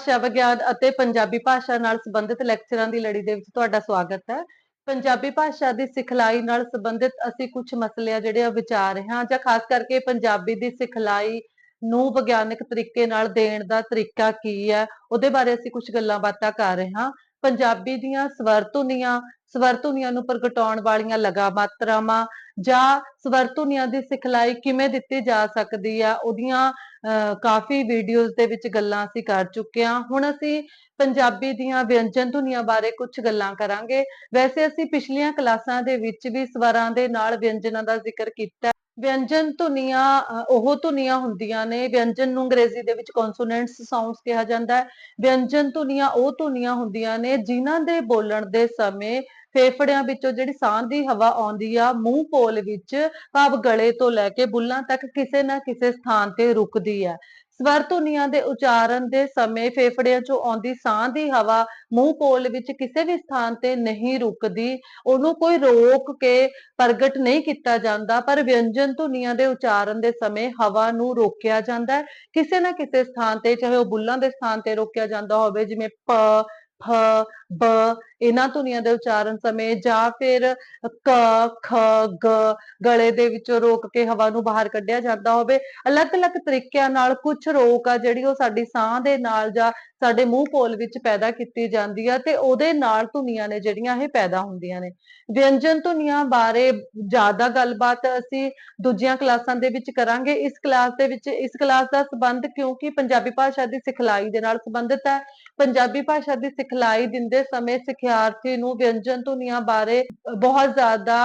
ਭਾਸ਼ਾ ਵਿਗਿਆਨ ਅਤੇ ਪੰਜਾਬੀ ਭਾਸ਼ਾ ਨਾਲ ਸੰਬੰਧਿਤ ਲੈਕਚਰਾਂ ਦੀ ਲੜੀ ਦੇ ਵਿੱਚ ਤੁਹਾਡਾ ਸਵਾਗਤ ਹੈ। ਪੰਜਾਬੀ ਭਾਸ਼ਾ ਦੀ ਸਿਖਲਾਈ ਨਾਲ ਸੰਬੰਧਿਤ ਅਸੀਂ ਕੁਝ ਮਸਲੇ ਆ ਜਿਹੜੇ ਆ ਵਿਚਾਰ ਰਹੇ ਹਾਂ ਜਾਂ ਖਾਸ ਕਰਕੇ ਪੰਜਾਬੀ ਦੀ ਸਿਖਲਾਈ ਨੂੰ ਵਿਗਿਆਨਕ ਤਰੀਕੇ ਨਾਲ ਦੇਣ ਦਾ ਤਰੀਕਾ ਕੀ ਹੈ, ਉਹਦੇ ਬਾਰੇ ਅਸੀਂ ਕੁਝ ਗੱਲਾਂ ਬਾਤਾਂ ਕਰ ਰਹੇ ਹਾਂ। ਪੰਜਾਬੀ ਦੀਆਂ ਸਵਰ ਧੁਨੀਆਂ ਸਵਰ ਧੁਨੀਆਂ ਨੂੰ ਪ੍ਰਗਟਾਉਣ ਵਾਲੀਆਂ ਲਗਾ ਮਾਤਰਾਵਾਂ ਜਾਂ ਸਵਰ ਧੁਨੀਆਂ ਦੀ ਸਿਖਲਾਈ ਕਿਵੇਂ ਦਿੱਤੀ ਜਾ ਸਕਦੀ ਆ ਉਹਦੀਆਂ ਕਾਫੀ ਵੀਡੀਓਜ਼ ਦੇ ਵਿੱਚ ਗੱਲਾਂ ਅਸੀਂ ਕਰ ਚੁੱਕੇ ਹਾਂ। ਹੁਣ ਅਸੀਂ ਪੰਜਾਬੀ ਦੀਆਂ ਵਿਅੰਜਨ ਧੁਨੀਆਂ ਬਾਰੇ ਕੁਝ ਗੱਲਾਂ ਕਰਾਂਗੇ। ਵੈਸੇ ਅਸੀਂ ਪਿਛਲੀਆਂ ਕਲਾਸਾਂ ਦੇ ਵਿੱਚ ਵੀ ਸਵਰਾਂ ਦੇ ਨਾਲ ਵਿਅੰਜਨਾਂ ਦਾ ਜ਼ਿਕਰ ਕੀਤਾ ਵਿਅੰਜਨ ਧੁਨੀਆਂ ਉਹ ਧੁਨੀਆਂ ਹੁੰਦੀਆਂ ਨੇ। ਵਿਅੰਜਨ ਨੂੰ ਅੰਗਰੇਜ਼ੀ ਦੇ ਵਿੱਚ ਕੌਨਸੋਨੈਂਟਸ ਸਾਊਂਡਸ ਕਿਹਾ ਜਾਂਦਾ ਹੈ। ਵਿਅੰਜਨ ਧੁਨੀਆਂ ਉਹ ਧੁਨੀਆਂ ਹੁੰਦੀਆਂ ਨੇ ਜਿਨ੍ਹਾਂ ਦੇ ਬੋਲਣ ਦੇ ਸਮੇਂ ਫੇਫੜਿਆਂ ਵਿੱਚੋਂ ਜਿਹੜੀ ਸਾਹ ਦੀ ਹਵਾ ਆਉਂਦੀ ਆ, ਮੂੰਹ ਪੋਲ ਵਿੱਚ ਭਾਵ ਗਲੇ ਤੋਂ ਲੈ ਕੇ ਬੁੱਲਾਂ ਤੱਕ ਕਿਸੇ ਨਾ ਕਿਸੇ ਸਥਾਨ ਤੇ ਰੁਕਦੀ ਹੈ ਸਵਰ ਧੁਨੀਆਂ ਦੇ ਉਚਾਰਨ ਦੇ ਸਮੇਂ ਫੇਫੜਿਆਂ ਚੋਂ ਆਉਂਦੀ ਸਾਹ ਦੀ ਹਵਾ ਮੂੰਹ ਪੋਲ ਵਿੱਚ ਕਿਸੇ ਵੀ ਸਥਾਨ ਤੇ ਨਹੀਂ ਰੁਕਦੀ। ਉਹਨੂੰ ਕੋਈ ਰੋਕ ਕੇ ਪ੍ਰਗਟ ਨਹੀਂ ਕੀਤਾ ਜਾਂਦਾ, ਪਰ ਵਿਅੰਜਨ ਧੁਨੀਆਂ ਦੇ ਉਚਾਰਨ ਦੇ ਸਮੇਂ ਹਵਾ ਨੂੰ ਰੋਕਿਆ ਜਾਂਦਾ ਹੈ। ਕਿਸੇ ਨਾ ਕਿਸੇ ਸਥਾਨ ਤੇ, ਚਾਹੇ ਉਹ ਬੁੱਲਾਂ ਦੇ ਸਥਾਨ ਤੇ ਰੋਕਿਆ ਜਾਂਦਾ ਹੋਵੇ, ਜਿਵੇਂ ਪ ਫ ਬ ਇਹਨਾਂ ਧੁਨੀਆਂ ਦੇ ਉਚਾਰਨ ਸਮੇਂ ਜਾਂ ਫਿਰ ਕ, ਖ, ਗ ਗਲੇ ਦੇ ਵਿੱਚੋਂ ਰੋਕ ਕੇ ਹਵਾ ਨੂੰ ਬਾਹਰ ਕੱਢਿਆ ਜਾਂਦਾ ਹੋਵੇ, ਅਲੱਗ-ਅਲੱਗ ਤਰੀਕਿਆਂ ਨਾਲ ਕੁਝ ਰੋਕ ਆ ਜਿਹੜੀ ਉਹ ਸਾਡੀ ਸਾਹ ਦੇ ਨਾਲ ਜਾਂ ਸਾਡੇ ਮੂੰਹ ਪੋਲ ਵਿੱਚ ਪੈਦਾ ਕੀਤੀ ਜਾਂਦੀ ਆ ਤੇ ਉਹਦੇ ਨਾਲ ਧੁਨੀਆਂ ਨੇ ਜਿਹੜੀਆਂ ਇਹ ਪੈਦਾ ਹੁੰਦੀਆਂ ਨੇ। ਵਿਅੰਜਨ ਧੁਨੀਆਂ ਬਾਰੇ ਜ਼ਿਆਦਾ ਗੱਲਬਾਤ ਅਸੀਂ ਦੂਜੀਆਂ ਕਲਾਸਾਂ ਦੇ ਵਿੱਚ ਕਰਾਂਗੇ। ਇਸ ਕਲਾਸ ਦੇ ਵਿੱਚ, ਇਸ ਕਲਾਸ ਦਾ ਸੰਬੰਧ ਕਿਉਂਕਿ ਪੰਜਾਬੀ ਭਾਸ਼ਾ ਦੀ ਸਿਖਲਾਈ ਦੇ ਨਾਲ ਸੰਬੰਧਿਤ ਹੈ। ਪੰਜਾਬੀ ਭਾਸ਼ਾ ਦੀ ਸਿਖਲਾਈ ਦਿੰਦੇ ਸਮੇਂ ਸਿਖਿਆਰਥੀ ਨੂੰ ਵਿਅੰਜਨ ਧੁਨੀਆਂ ਬਾਰੇ ਬਹੁਤ ਜ਼ਿਆਦਾ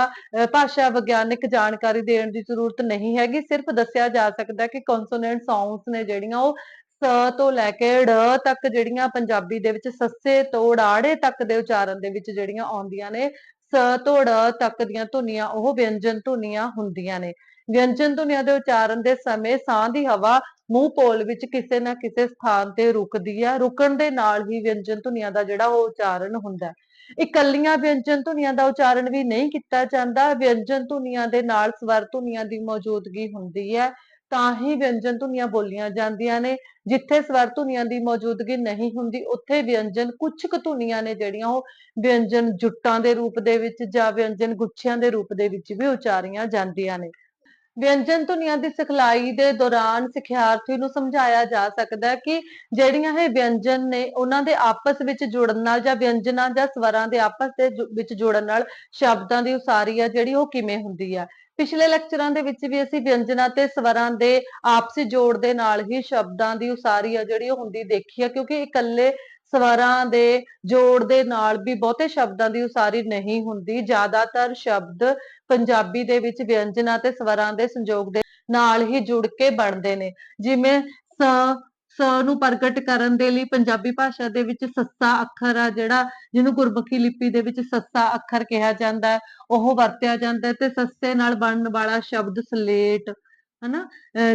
ਭਾਸ਼ਾ ਵਿਗਿਆਨਿਕ ਜਾਣਕਾਰੀ ਦੇਣ ਦੀ ਜ਼ਰੂਰਤ ਨਹੀਂ ਹੈਗੀ। ਸਿਰਫ ਦੱਸਿਆ ਜਾ ਸਕਦਾ ਕਿ ਕੌਨਸੋਨੈਂਟ ਸਾਊਂਡਸ ਨੇ ਜਿਹੜੀਆਂ ਉਹ ਸ ਤੋਂ ਲੈ ਕੇ ੜ ਤੱਕ ਜਿਹੜੀਆਂ ਪੰਜਾਬੀ ਦੇ ਵਿੱਚ ਸੱਸੇ ਤੋਂ ੜਾੜੇ ਤੱਕ ਦੇ ਉਚਾਰਨ ਦੇ ਵਿੱਚ ਜਿਹੜੀਆਂ ਆਉਂਦੀਆਂ ਨੇ, ਸ ਤੋਂ ੜ ਤੱਕ ਦੀਆਂ ਧੁਨੀਆਂ, ਉਹ ਵਿਅੰਜਨ ਧੁਨੀਆਂ ਹੁੰਦੀਆਂ ਨੇ। ਵਿਅੰਜਨ ਧੁਨੀਆਂ ਦੇ ਉਚਾਰਨ ਦੇ ਸਮੇਂ ਸਾਹ ਦੀ ਹਵਾ ਮੂੰਹ ਪੋਲ ਵਿੱਚ ਕਿਸੇ ਨਾ ਕਿਸੇ ਸਥਾਨ ਤੇ ਰੁਕਦੀ ਹੈ ਰੁਕਣ ਦੇ ਨਾਲ ਹੀ ਵਿਅੰਜਨ ਧੁਨੀਆਂ ਦਾ ਜਿਹੜਾ ਉਹ ਉਚਾਰਨ ਹੁੰਦਾ ਹੈ। ਇਕੱਲੀਆਂ ਵਿਅੰਜਨ ਧੁਨੀਆਂ ਦਾ ਉਚਾਰਨ ਵੀ ਨਹੀਂ ਕੀਤਾ ਜਾਂਦਾ, ਵਿਅੰਜਨ ਧੁਨੀਆਂ ਦੇ ਨਾਲ ਸਵਰ ਧੁਨੀਆਂ ਦੀ ਮੌਜੂਦਗੀ ਹੁੰਦੀ ਹੈ, ਤਾਂ ਹੀ ਵਿਅੰਜਨ ਧੁਨੀਆਂ ਬੋਲੀਆਂ ਜਾਂਦੀਆਂ ਨੇ। ਜਿੱਥੇ ਸਵਰ ਧੁਨੀਆਂ ਦੀ ਮੌਜੂਦਗੀ ਨਹੀਂ ਹੁੰਦੀ, ਉੱਥੇ ਵਿਅੰਜਨ ਕੁਝ ਕੁ ਧੁਨੀਆਂ ਨੇ ਜਿਹੜੀਆਂ ਉਹ ਵਿਅੰਜਨ ਜੁੱਟਾਂ ਦੇ ਰੂਪ ਦੇ ਵਿੱਚ ਜਾਂ ਵਿਅੰਜਨ ਗੁੱਛਿਆਂ ਦੇ ਰੂਪ ਦੇ ਵਿੱਚ ਵੀ ਉਚਾਰੀਆਂ ਜਾਂਦੀਆਂ ਨੇ। ਵਿਅੰਜਨ ਧੁਨੀਆਂ ਦੀ ਸਿਖਲਾਈ ਦੇ ਦੌਰਾਨ ਸਿਖਿਆਰਥੀ ਨੂੰ ਸਮਝਾਇਆ ਜਾ ਸਕਦਾ ਹੈ ਕਿ ਜਿਹੜੀਆਂ ਇਹ ਵਿਅੰਜਨ ਨੇ ਉਹਨਾਂ ਦੇ ਆਪਸ ਵਿੱਚ ਜੁੜਨ ਨਾਲ ਜਾਂ ਵਿਅੰਜਨਾਂ ਜਾਂ ਸਵਰਾਂ ਦੇ ਆਪਸ ਦੇ ਵਿੱਚ ਜੁੜਨ ਨਾਲ ਸ਼ਬਦਾਂ ਦੀ ਉਸਾਰੀ ਆ ਜਿਹੜੀ ਉਹ ਕਿਵੇਂ ਹੁੰਦੀ ਆ। ਪਿਛਲੇ ਲੈਕਚਰਾਂ ਦੇ ਵਿੱਚ ਵੀ ਅਸੀਂ ਵਿਅੰਜਨਾਂ ਤੇ ਸਵਰਾਂ ਦੇ ਆਪਸੀ ਜੋੜ ਦੇ ਨਾਲ ਹੀ ਸ਼ਬਦਾਂ ਦੀ ਉਸਾਰੀ ਆ ਜਿਹੜੀ ਉਹ ਹੁੰਦੀ ਦੇਖੀ ਆ ਕਿਉਂਕਿ ਇਕੱਲੇ ਸਵਰਾਂ ਦੇ ਜੋੜ ਦੇ ਨਾਲ ਵੀ ਬਹੁਤੇ ਸ਼ਬਦਾਂ ਦੀ ਉਸਾਰੀ ਨਹੀਂ ਹੁੰਦੀ। ਜ਼ਿਆਦਾਤਰ ਸ਼ਬਦ ਪੰਜਾਬੀ ਦੇ ਵਿੱਚ ਵਿਅੰਜਨਾਂ ਤੇ ਸਵਰਾਂ ਦੇ ਸੰਯੋਗ ਦੇ ਨਾਲ ਹੀ ਜੁੜ ਕੇ ਬਣਦੇ ਨੇ। ਜਿਵੇਂ ਸ ਸ ਨੂੰ ਪ੍ਰਗਟ ਕਰਨ ਦੇ ਲਈ ਪੰਜਾਬੀ ਭਾਸ਼ਾ ਦੇ ਵਿੱਚ ਸੱਸਾ ਅੱਖਰ ਆ, ਜਿਹੜਾ ਜਿਹਨੂੰ ਗੁਰਮੁਖੀ ਲਿਪੀ ਦੇ ਵਿੱਚ ਸੱਸਾ ਅੱਖਰ ਕਿਹਾ ਜਾਂਦਾ ਹੈ, ਉਹ ਵਰਤਿਆ ਜਾਂਦਾ ਹੈ ਤੇ ਸੱਸੇ ਨਾਲ ਬਣਨ ਵਾਲਾ ਸ਼ਬਦ ਸਲੇਟ ਹਨਾ?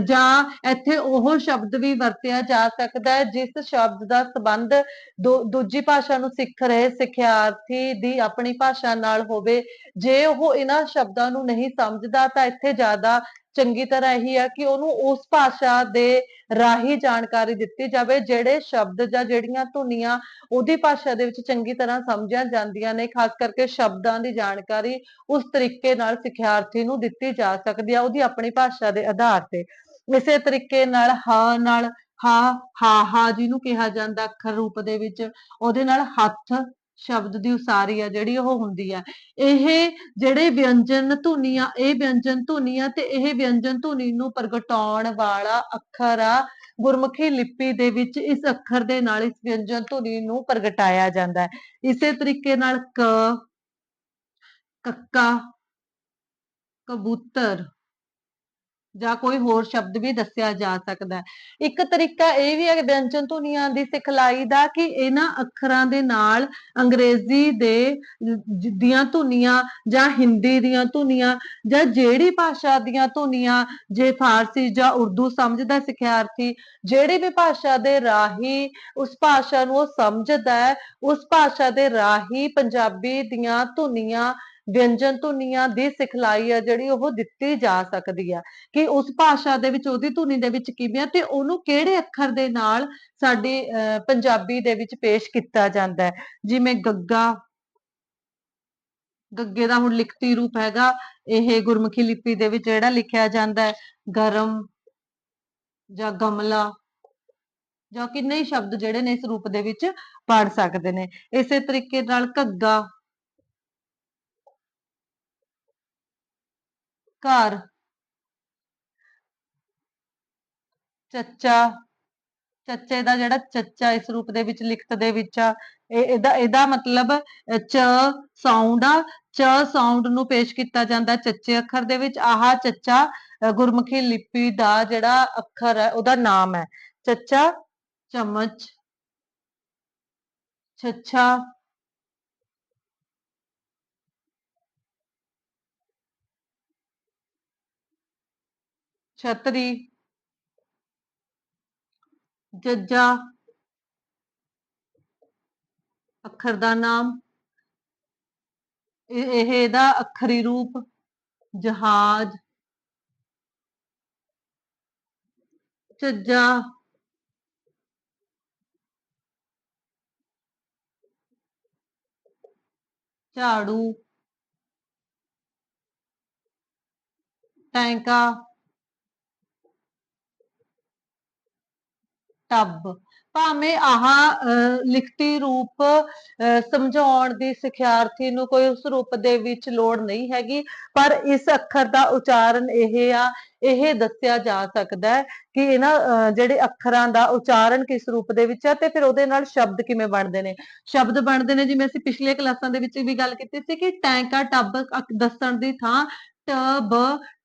ਜਾਂ ਇੱਥੇ ਉਹ ਸ਼ਬਦ ਵੀ ਵਰਤਿਆ ਜਾ ਸਕਦਾ ਹੈ, ਜਿਸ ਸ਼ਬਦ ਦਾ ਸੰਬੰਧ ਦੂ- ਦੂਜੀ ਭਾਸ਼ਾ ਨੂੰ ਸਿੱਖ ਰਹੇ ਸਿੱਖਿਆਰਥੀ ਦੀ ਆਪਣੀ ਭਾਸ਼ਾ ਨਾਲ ਹੋਵੇ। ਜੇ ਉਹ ਇਹਨਾਂ ਸ਼ਬਦਾਂ ਨੂੰ ਨਹੀਂ ਸਮਝਦਾ, ਤਾਂ ਇੱਥੇ ਜ਼ਿਆਦਾ ਚੰਗੀ ਤਰ੍ਹਾਂ ਇਹੀ ਹੈ ਕਿ ਉਹਨੂੰ ਉਸ ਭਾਸ਼ਾ ਦੇ ਰਾਹੀਂ ਜਾਣਕਾਰੀ ਦਿੱਤੀ ਜਾਵੇ, ਜਿਹੜੇ ਸ਼ਬਦ ਜਾਂ ਜਿਹੜੀਆਂ ਧੁਨੀਆਂ ਉਹਦੀ ਭਾਸ਼ਾ ਦੇ ਵਿੱਚ ਚੰਗੀ ਤਰ੍ਹਾਂ ਸਮਝੀਆਂ ਜਾਂਦੀਆਂ ਨੇ, ਖਾਸ ਕਰਕੇ ਸ਼ਬਦਾਂ ਦੀ ਜਾਣਕਾਰੀ ਉਸ ਤਰੀਕੇ ਨਾਲ ਸਿੱਖਿਆਰਥੀ ਨੂੰ ਦਿੱਤੀ ਜਾ ਸਕਦੀ ਹੈ ਉਹਦੀ ਆਪਣੀ ਭਾਸ਼ਾ ਦੇ ਆਧਾਰ ਤੇ। ਇਸੇ ਤਰੀਕੇ ਨਾਲ ਹ ਨਾਲ ਹਾ ਹਾ ਹਾ ਜਿਹਨੂੰ ਕਿਹਾ ਜਾਂਦਾ ਅੱਖਰ ਰੂਪ ਦੇ ਵਿੱਚ, ਉਹਦੇ ਨਾਲ ਹੱਥ ਸ਼ਬਦ ਦੀ ਉਸਾਰੀ ਆ ਜਿਹੜੀ ਉਹ ਹੁੰਦੀ ਆ। ਇਹ ਜਿਹੜੇ ਵਿਅੰਜਨ ਧੁਨੀਆਂ, ਇਹ ਵਿਅੰਜਨ ਧੁਨੀਆਂ ਤੇ ਇਹ ਵਿਅੰਜਨ ਧੁਨੀ ਨੂੰ ਪ੍ਰਗਟਾਉਣ ਵਾਲਾ ਅੱਖਰ ਆ, ਗੁਰਮੁਖੀ ਲਿਪੀ ਦੇ ਵਿੱਚ ਇਸ ਅੱਖਰ ਦੇ ਨਾਲ ਇਸ ਵਿਅੰਜਨ ਧੁਨੀ ਨੂੰ ਪ੍ਰਗਟਾਇਆ ਜਾਂਦਾ ਹੈ। ਇਸੇ ਤਰੀਕੇ ਨਾਲ ਕ, ਕੱਕਾ, ਕਬੂਤਰ ਜਾਂ ਕੋਈ ਹੋਰ ਸ਼ਬਦ ਵੀ ਦੱਸਿਆ ਜਾ ਸਕਦਾ ਹੈ। ਇੱਕ ਤਰੀਕਾ ਇਹ ਵੀ ਹੈ ਵਿਅੰਜਨ ਧੁਨੀਆਂ ਦੀ ਸਿਖਲਾਈ ਦਾ ਕਿ ਇਹਨਾਂ ਅੱਖਰਾਂ ਦੇ ਨਾਲ ਅੰਗਰੇਜ਼ੀ ਦੇ ਦੀਆਂ ਧੁਨੀਆਂ ਜਾਂ ਹਿੰਦੀ ਦੀਆਂ ਧੁਨੀਆਂ ਜਾਂ ਜਿਹੜੀ ਭਾਸ਼ਾ ਦੀਆਂ ਧੁਨੀਆਂ ਜੇ ਫਾਰਸੀ ਜਾਂ ਉਰਦੂ ਸਮਝਦਾ ਸਿਖਿਆਰਥੀ, ਜਿਹੜੀ ਵੀ ਭਾਸ਼ਾ ਦੇ ਰਾਹੀਂ ਉਸ ਭਾਸ਼ਾ ਨੂੰ ਉਹ ਸਮਝਦਾ ਹੈ, ਉਸ ਭਾਸ਼ਾ ਦੇ ਰਾਹੀਂ ਪੰਜਾਬੀ ਦੀਆਂ ਧੁਨੀਆਂ ਵਿਅੰਜਨ ਧੁਨੀਆਂ ਦੀ ਸਿਖਲਾਈ ਆ ਜਿਹੜੀ ਉਹ ਦਿੱਤੀ ਜਾ ਸਕਦੀ ਆ। ਕਿ ਉਸ ਭਾਸ਼ਾ ਦੇ ਵਿੱਚ ਉਹਦੀ ਧੁਨੀ ਦੇ ਵਿੱਚ ਕਿਵੇਂ ਤੇ ਉਹਨੂੰ ਕਿਹੜੇ ਅੱਖਰ ਦੇ ਨਾਲ ਸਾਡੀ ਅਹ, ਪੰਜਾਬੀ ਦੇ ਵਿੱਚ ਪੇਸ਼ ਕੀਤਾ ਜਾਂਦਾ ਹੈ। ਜਿਵੇਂ ਗੱਗਾ ਗੱਗੇ ਦਾ ਹੁਣ ਲਿਖਤੀ ਰੂਪ ਹੈਗਾ। ਇਹ ਗੁਰਮੁਖੀ ਲਿਪੀ ਦੇ ਵਿੱਚ ਜਿਹੜਾ ਲਿਖਿਆ ਜਾਂਦਾ ਹੈ ਗਰਮ ਜਾਂ ਗਮਲਾ ਜਾਂ ਕਿੰਨੇ ਹੀ ਸ਼ਬਦ ਜਿਹੜੇ ਨੇ ਇਸ ਰੂਪ ਦੇ ਵਿੱਚ ਪੜ ਸਕਦੇ ਨੇ। ਇਸੇ ਤਰੀਕੇ ਨਾਲ ਘੱਗਾ ਘਰ। ਚੱਚਾ। ਚੱਚੇ ਦਾ ਜਿਹੜਾ ਚੱਚਾ ਇਸ ਰੂਪ ਦੇ ਵਿੱਚ, ਲਿਖਤ ਦੇ ਵਿੱਚ ਆ, ਇਹ ਇਹਦਾ ਇਹਦਾ ਮਤਲਬ ਚ ਸਾਊਂਡ ਆ, ਚ ਸਾਊਂਡ ਨੂੰ ਪੇਸ਼ ਕੀਤਾ ਜਾਂਦਾ ਚੱਚੇ ਅੱਖਰ ਦੇ ਵਿੱਚ। ਆਹ ਚੱਚਾ ਗੁਰਮੁਖੀ ਲਿਪੀ ਦਾ ਜਿਹੜਾ ਅੱਖਰ ਹੈ, ਉਹਦਾ ਨਾਮ ਹੈ। ਚੱਚਾ, ਚਮਚ। ਛੱਛਾ ਛਤਰੀ ਜੱਜਾ ਅੱਖਰ ਦਾ ਨਾਮ ਇਹ ਇਹਦਾ ਅੱਖਰੀ ਰੂਪ ਜਹਾਜ਼ ਝੱਜਾ ਝਾੜੂ ਟੈਂਕਾ ਟੱਬ। ਭਾਵੇਂ ਆਹ ਲਿਖਤੀ ਰੂਪ ਸਮਝਾਉਣ ਦੀ ਸਿਖਿਆਰਥੀ ਨੂੰ ਕੋਈ ਉਸ ਰੂਪ ਦੇ ਵਿੱਚ ਲੋੜ ਨਹੀਂ ਹੈਗੀ ਪਰ ਇਸ ਅੱਖਰ ਦਾ ਉਚਾਰਨ ਇਹ ਆ ਇਹ ਦੱਸਿਆ ਜਾ ਸਕਦਾ ਹੈ ਕਿ ਇਹਨਾਂ ਅਹ, ਜਿਹੜੇ ਅੱਖਰਾਂ ਦਾ ਉਚਾਰਨ ਕਿਸ ਰੂਪ ਦੇ ਵਿੱਚ ਹੈ ਤੇ ਫਿਰ ਉਹਦੇ ਨਾਲ ਸ਼ਬਦ ਕਿਵੇਂ ਬਣਦੇ ਨੇ। ਸ਼ਬਦ ਬਣਦੇ ਨੇ ਜਿਵੇਂ ਅਸੀਂ ਪਿਛਲੀਆਂ ਕਲਾਸਾਂ ਦੇ ਵਿੱਚ ਵੀ ਗੱਲ ਕੀਤੀ ਸੀ ਕਿ ਟੈਂਕਾ ਟੱਬ ਅਕ- ਦੱਸਣ ਦੀ ਥਾਂ ਟਬ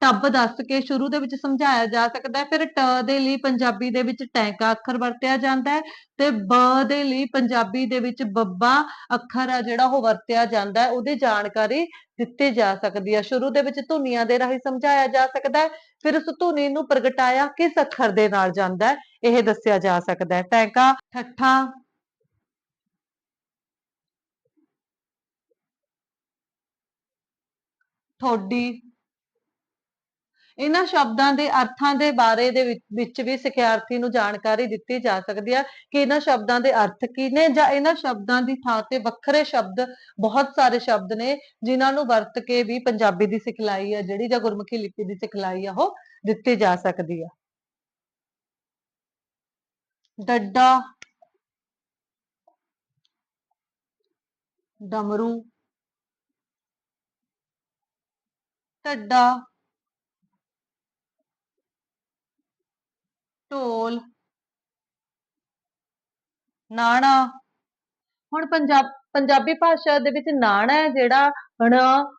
ਟੱਬ ਦੱਸ ਕੇ ਸ਼ੁਰੂ ਦੇ ਵਿੱਚ ਸਮਝਾਇਆ ਜਾ ਸਕਦਾ ਹੈ। ਫਿਰ ਟ ਦੇ ਲਈ ਪੰਜਾਬੀ ਦੇ ਵਿੱਚ ਟੈਂਕਾ ਅੱਖਰ ਵਰਤਿਆ ਜਾਂਦਾ ਹੈ ਤੇ ਬ ਦੇ ਲਈ ਪੰਜਾਬੀ ਦੇ ਵਿੱਚ ਬੱਬਾ ਅੱਖਰ ਆ ਜਿਹੜਾ ਉਹ ਵਰਤਿਆ ਜਾਂਦਾ ਹੈ। ਉਹਦੀ ਜਾਣਕਾਰੀ ਦਿੱਤੀ ਜਾ ਸਕਦੀ ਹੈ। ਸ਼ੁਰੂ ਦੇ ਵਿੱਚ ਧੁਨੀਆਂ ਦੇ ਰਾਹੀਂ ਸਮਝਾਇਆ ਜਾ ਸਕਦਾ ਹੈ। ਫਿਰ ਉਸ ਧੁਨੀ ਨੂੰ ਪ੍ਰਗਟਾਇਆ ਕਿਸ ਅੱਖਰ ਦੇ ਨਾਲ ਜਾਂਦਾ ਹੈ? ਇਹ ਦੱਸਿਆ ਜਾ ਸਕਦਾ ਹੈ। ਟੈਂਕਾ, ਠੱਠਾ ਠੋਡੀ ਇਹਨਾਂ ਸ਼ਬਦਾਂ ਦੇ ਅਰਥਾਂ ਦੇ ਬਾਰੇ ਦੇ ਵਿੱਚ- ਵੀ ਸਿਖਿਆਰਥੀ ਨੂੰ ਜਾਣਕਾਰੀ ਦਿੱਤੀ ਜਾ ਸਕਦੀ ਹੈ ਕਿ ਇਹਨਾਂ ਸ਼ਬਦਾਂ ਦੇ ਅਰਥ ਕੀ ਨੇ ਜਾਂ ਇਹਨਾਂ ਸ਼ਬਦਾਂ ਦੀ ਥਾਂ ਤੇ ਵੱਖਰੇ ਸ਼ਬਦ, ਬਹੁਤ ਸਾਰੇ ਸ਼ਬਦ ਨੇ ਜਿਨ੍ਹਾਂ ਨੂੰ ਵਰਤ ਕੇ ਵੀ ਪੰਜਾਬੀ ਦੀ ਸਿਖਲਾਈ ਹੈ ਜਿਹੜੀ ਜਾਂ ਗੁਰਮੁਖੀ ਲਿਪੀ ਦੀ ਸਿਖਲਾਈ ਆ ਉਹ ਦਿੱਤੀ ਜਾ ਸਕਦੀ ਹੈ ਡੱਡਾ, ਡਮਰੂ ਢੱਡਾ ਢੋਲ ਨਾਣਾ। ਹੁਣ ਪੰਜਾਬ, ਪੰਜਾਬੀ ਭਾਸ਼ਾ ਦੇ ਵਿੱਚ ਨਾਣਾ ਹੈ ਜਿਹੜਾ ਣ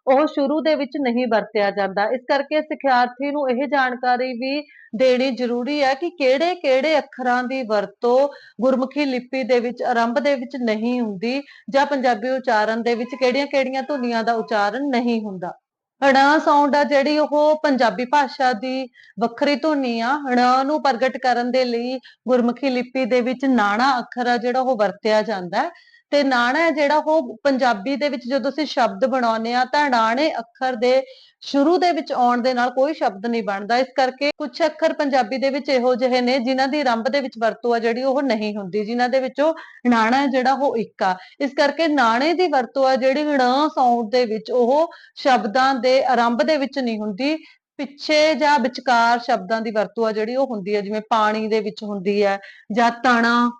ਉਹ ਸ਼ੁਰੂ ਦੇ ਵਿੱਚ ਨਹੀਂ ਵਰਤਿਆ ਜਾਂਦਾ। ਇਸ ਕਰਕੇ ਸਿਖਿਆਰਥੀ ਨੂੰ ਇਹ ਜਾਣਕਾਰੀ ਵੀ ਦੇਣੀ ਜ਼ਰੂਰੀ ਹੈ ਕਿ ਕਿਹੜੇ ਕਿਹੜੇ ਅੱਖਰਾਂ ਦੀ ਵਰਤੋਂ ਗੁਰਮੁਖੀ ਲਿਪੀ ਦੇ ਵਿੱਚ, ਆਰੰਭ ਦੇ ਵਿੱਚ ਨਹੀਂ ਹੁੰਦੀ ਜਾਂ ਪੰਜਾਬੀ ਉਚਾਰਨ ਦੇ ਵਿੱਚ ਕਿਹੜੀਆਂ ਕਿਹੜੀਆਂ ਧੁਨੀਆਂ ਦਾ ਉਚਾਰਨ ਨਹੀਂ ਹੁੰਦਾ। ਣ ਸਾਊਂਡ ਆ ਜਿਹੜੀ ਉਹ ਪੰਜਾਬੀ ਭਾਸ਼ਾ ਦੀ ਵੱਖਰੀ ਧੁਨੀ ਆ ਣ ਨੂੰ ਪ੍ਰਗਟ ਕਰਨ ਦੇ ਲਈ ਗੁਰਮੁਖੀ ਲਿਪੀ ਦੇ ਵਿੱਚ ਨਾਣਾ ਅੱਖਰ ਆ ਜਿਹੜਾ ਉਹ ਵਰਤਿਆ ਜਾਂਦਾ ਹੈ। ਤੇ ਨਾਣਾ ਜਿਹੜਾ ਉਹ ਪੰਜਾਬੀ ਦੇ ਵਿੱਚ ਜਦੋਂ ਅਸੀਂ ਸ਼ਬਦ ਬਣਾਉਂਦੇ ਆ ਤਾਂ ਨਾਣੇ ਅੱਖਰ ਦੇ ਸ਼ੁਰੂ ਦੇ ਵਿੱਚ ਆਉਣ ਦੇ ਨਾਲ ਕੋਈ ਸ਼ਬਦ ਨਹੀਂ ਬਣਦਾ। ਇਸ ਕਰਕੇ ਕੁਝ ਅੱਖਰ ਪੰਜਾਬੀ ਦੇ ਵਿੱਚ ਇਹੋ ਜਿਹੇ ਨੇ ਜਿਨ੍ਹਾਂ ਦੀ ਆਰੰਭ ਦੇ ਵਿੱਚ ਵਰਤੋਂ ਆ ਜਿਹੜੀ ਉਹ ਨਹੀਂ ਹੁੰਦੀ, ਜਿਨ੍ਹਾਂ ਦੇ ਵਿੱਚੋਂ ਨਾਣਾ ਹੈ ਜਿਹੜਾ ਉਹ ਇੱਕ ਆ। ਇਸ ਕਰਕੇ ਨਾਣੇ ਦੀ ਵਰਤੋਂ ਆ ਜਿਹੜੀ ਣ ਸਾਊਂਡ ਦੇ ਵਿੱਚ ਉਹ ਸ਼ਬਦਾਂ ਦੇ ਆਰੰਭ ਦੇ ਵਿੱਚ ਨਹੀਂ ਹੁੰਦੀ। ਪਿੱਛੇ ਜਾਂ ਵਿਚਕਾਰ ਸ਼ਬਦਾਂ ਦੀ ਵਰਤੋਂ ਆ ਜਿਹੜੀ ਉਹ ਹੁੰਦੀ ਹੈ, ਜਿਵੇਂ ਪਾਣੀ ਦੇ ਵਿੱਚ ਹੁੰਦੀ ਹੈ ਜਾਂ ਤਣਾ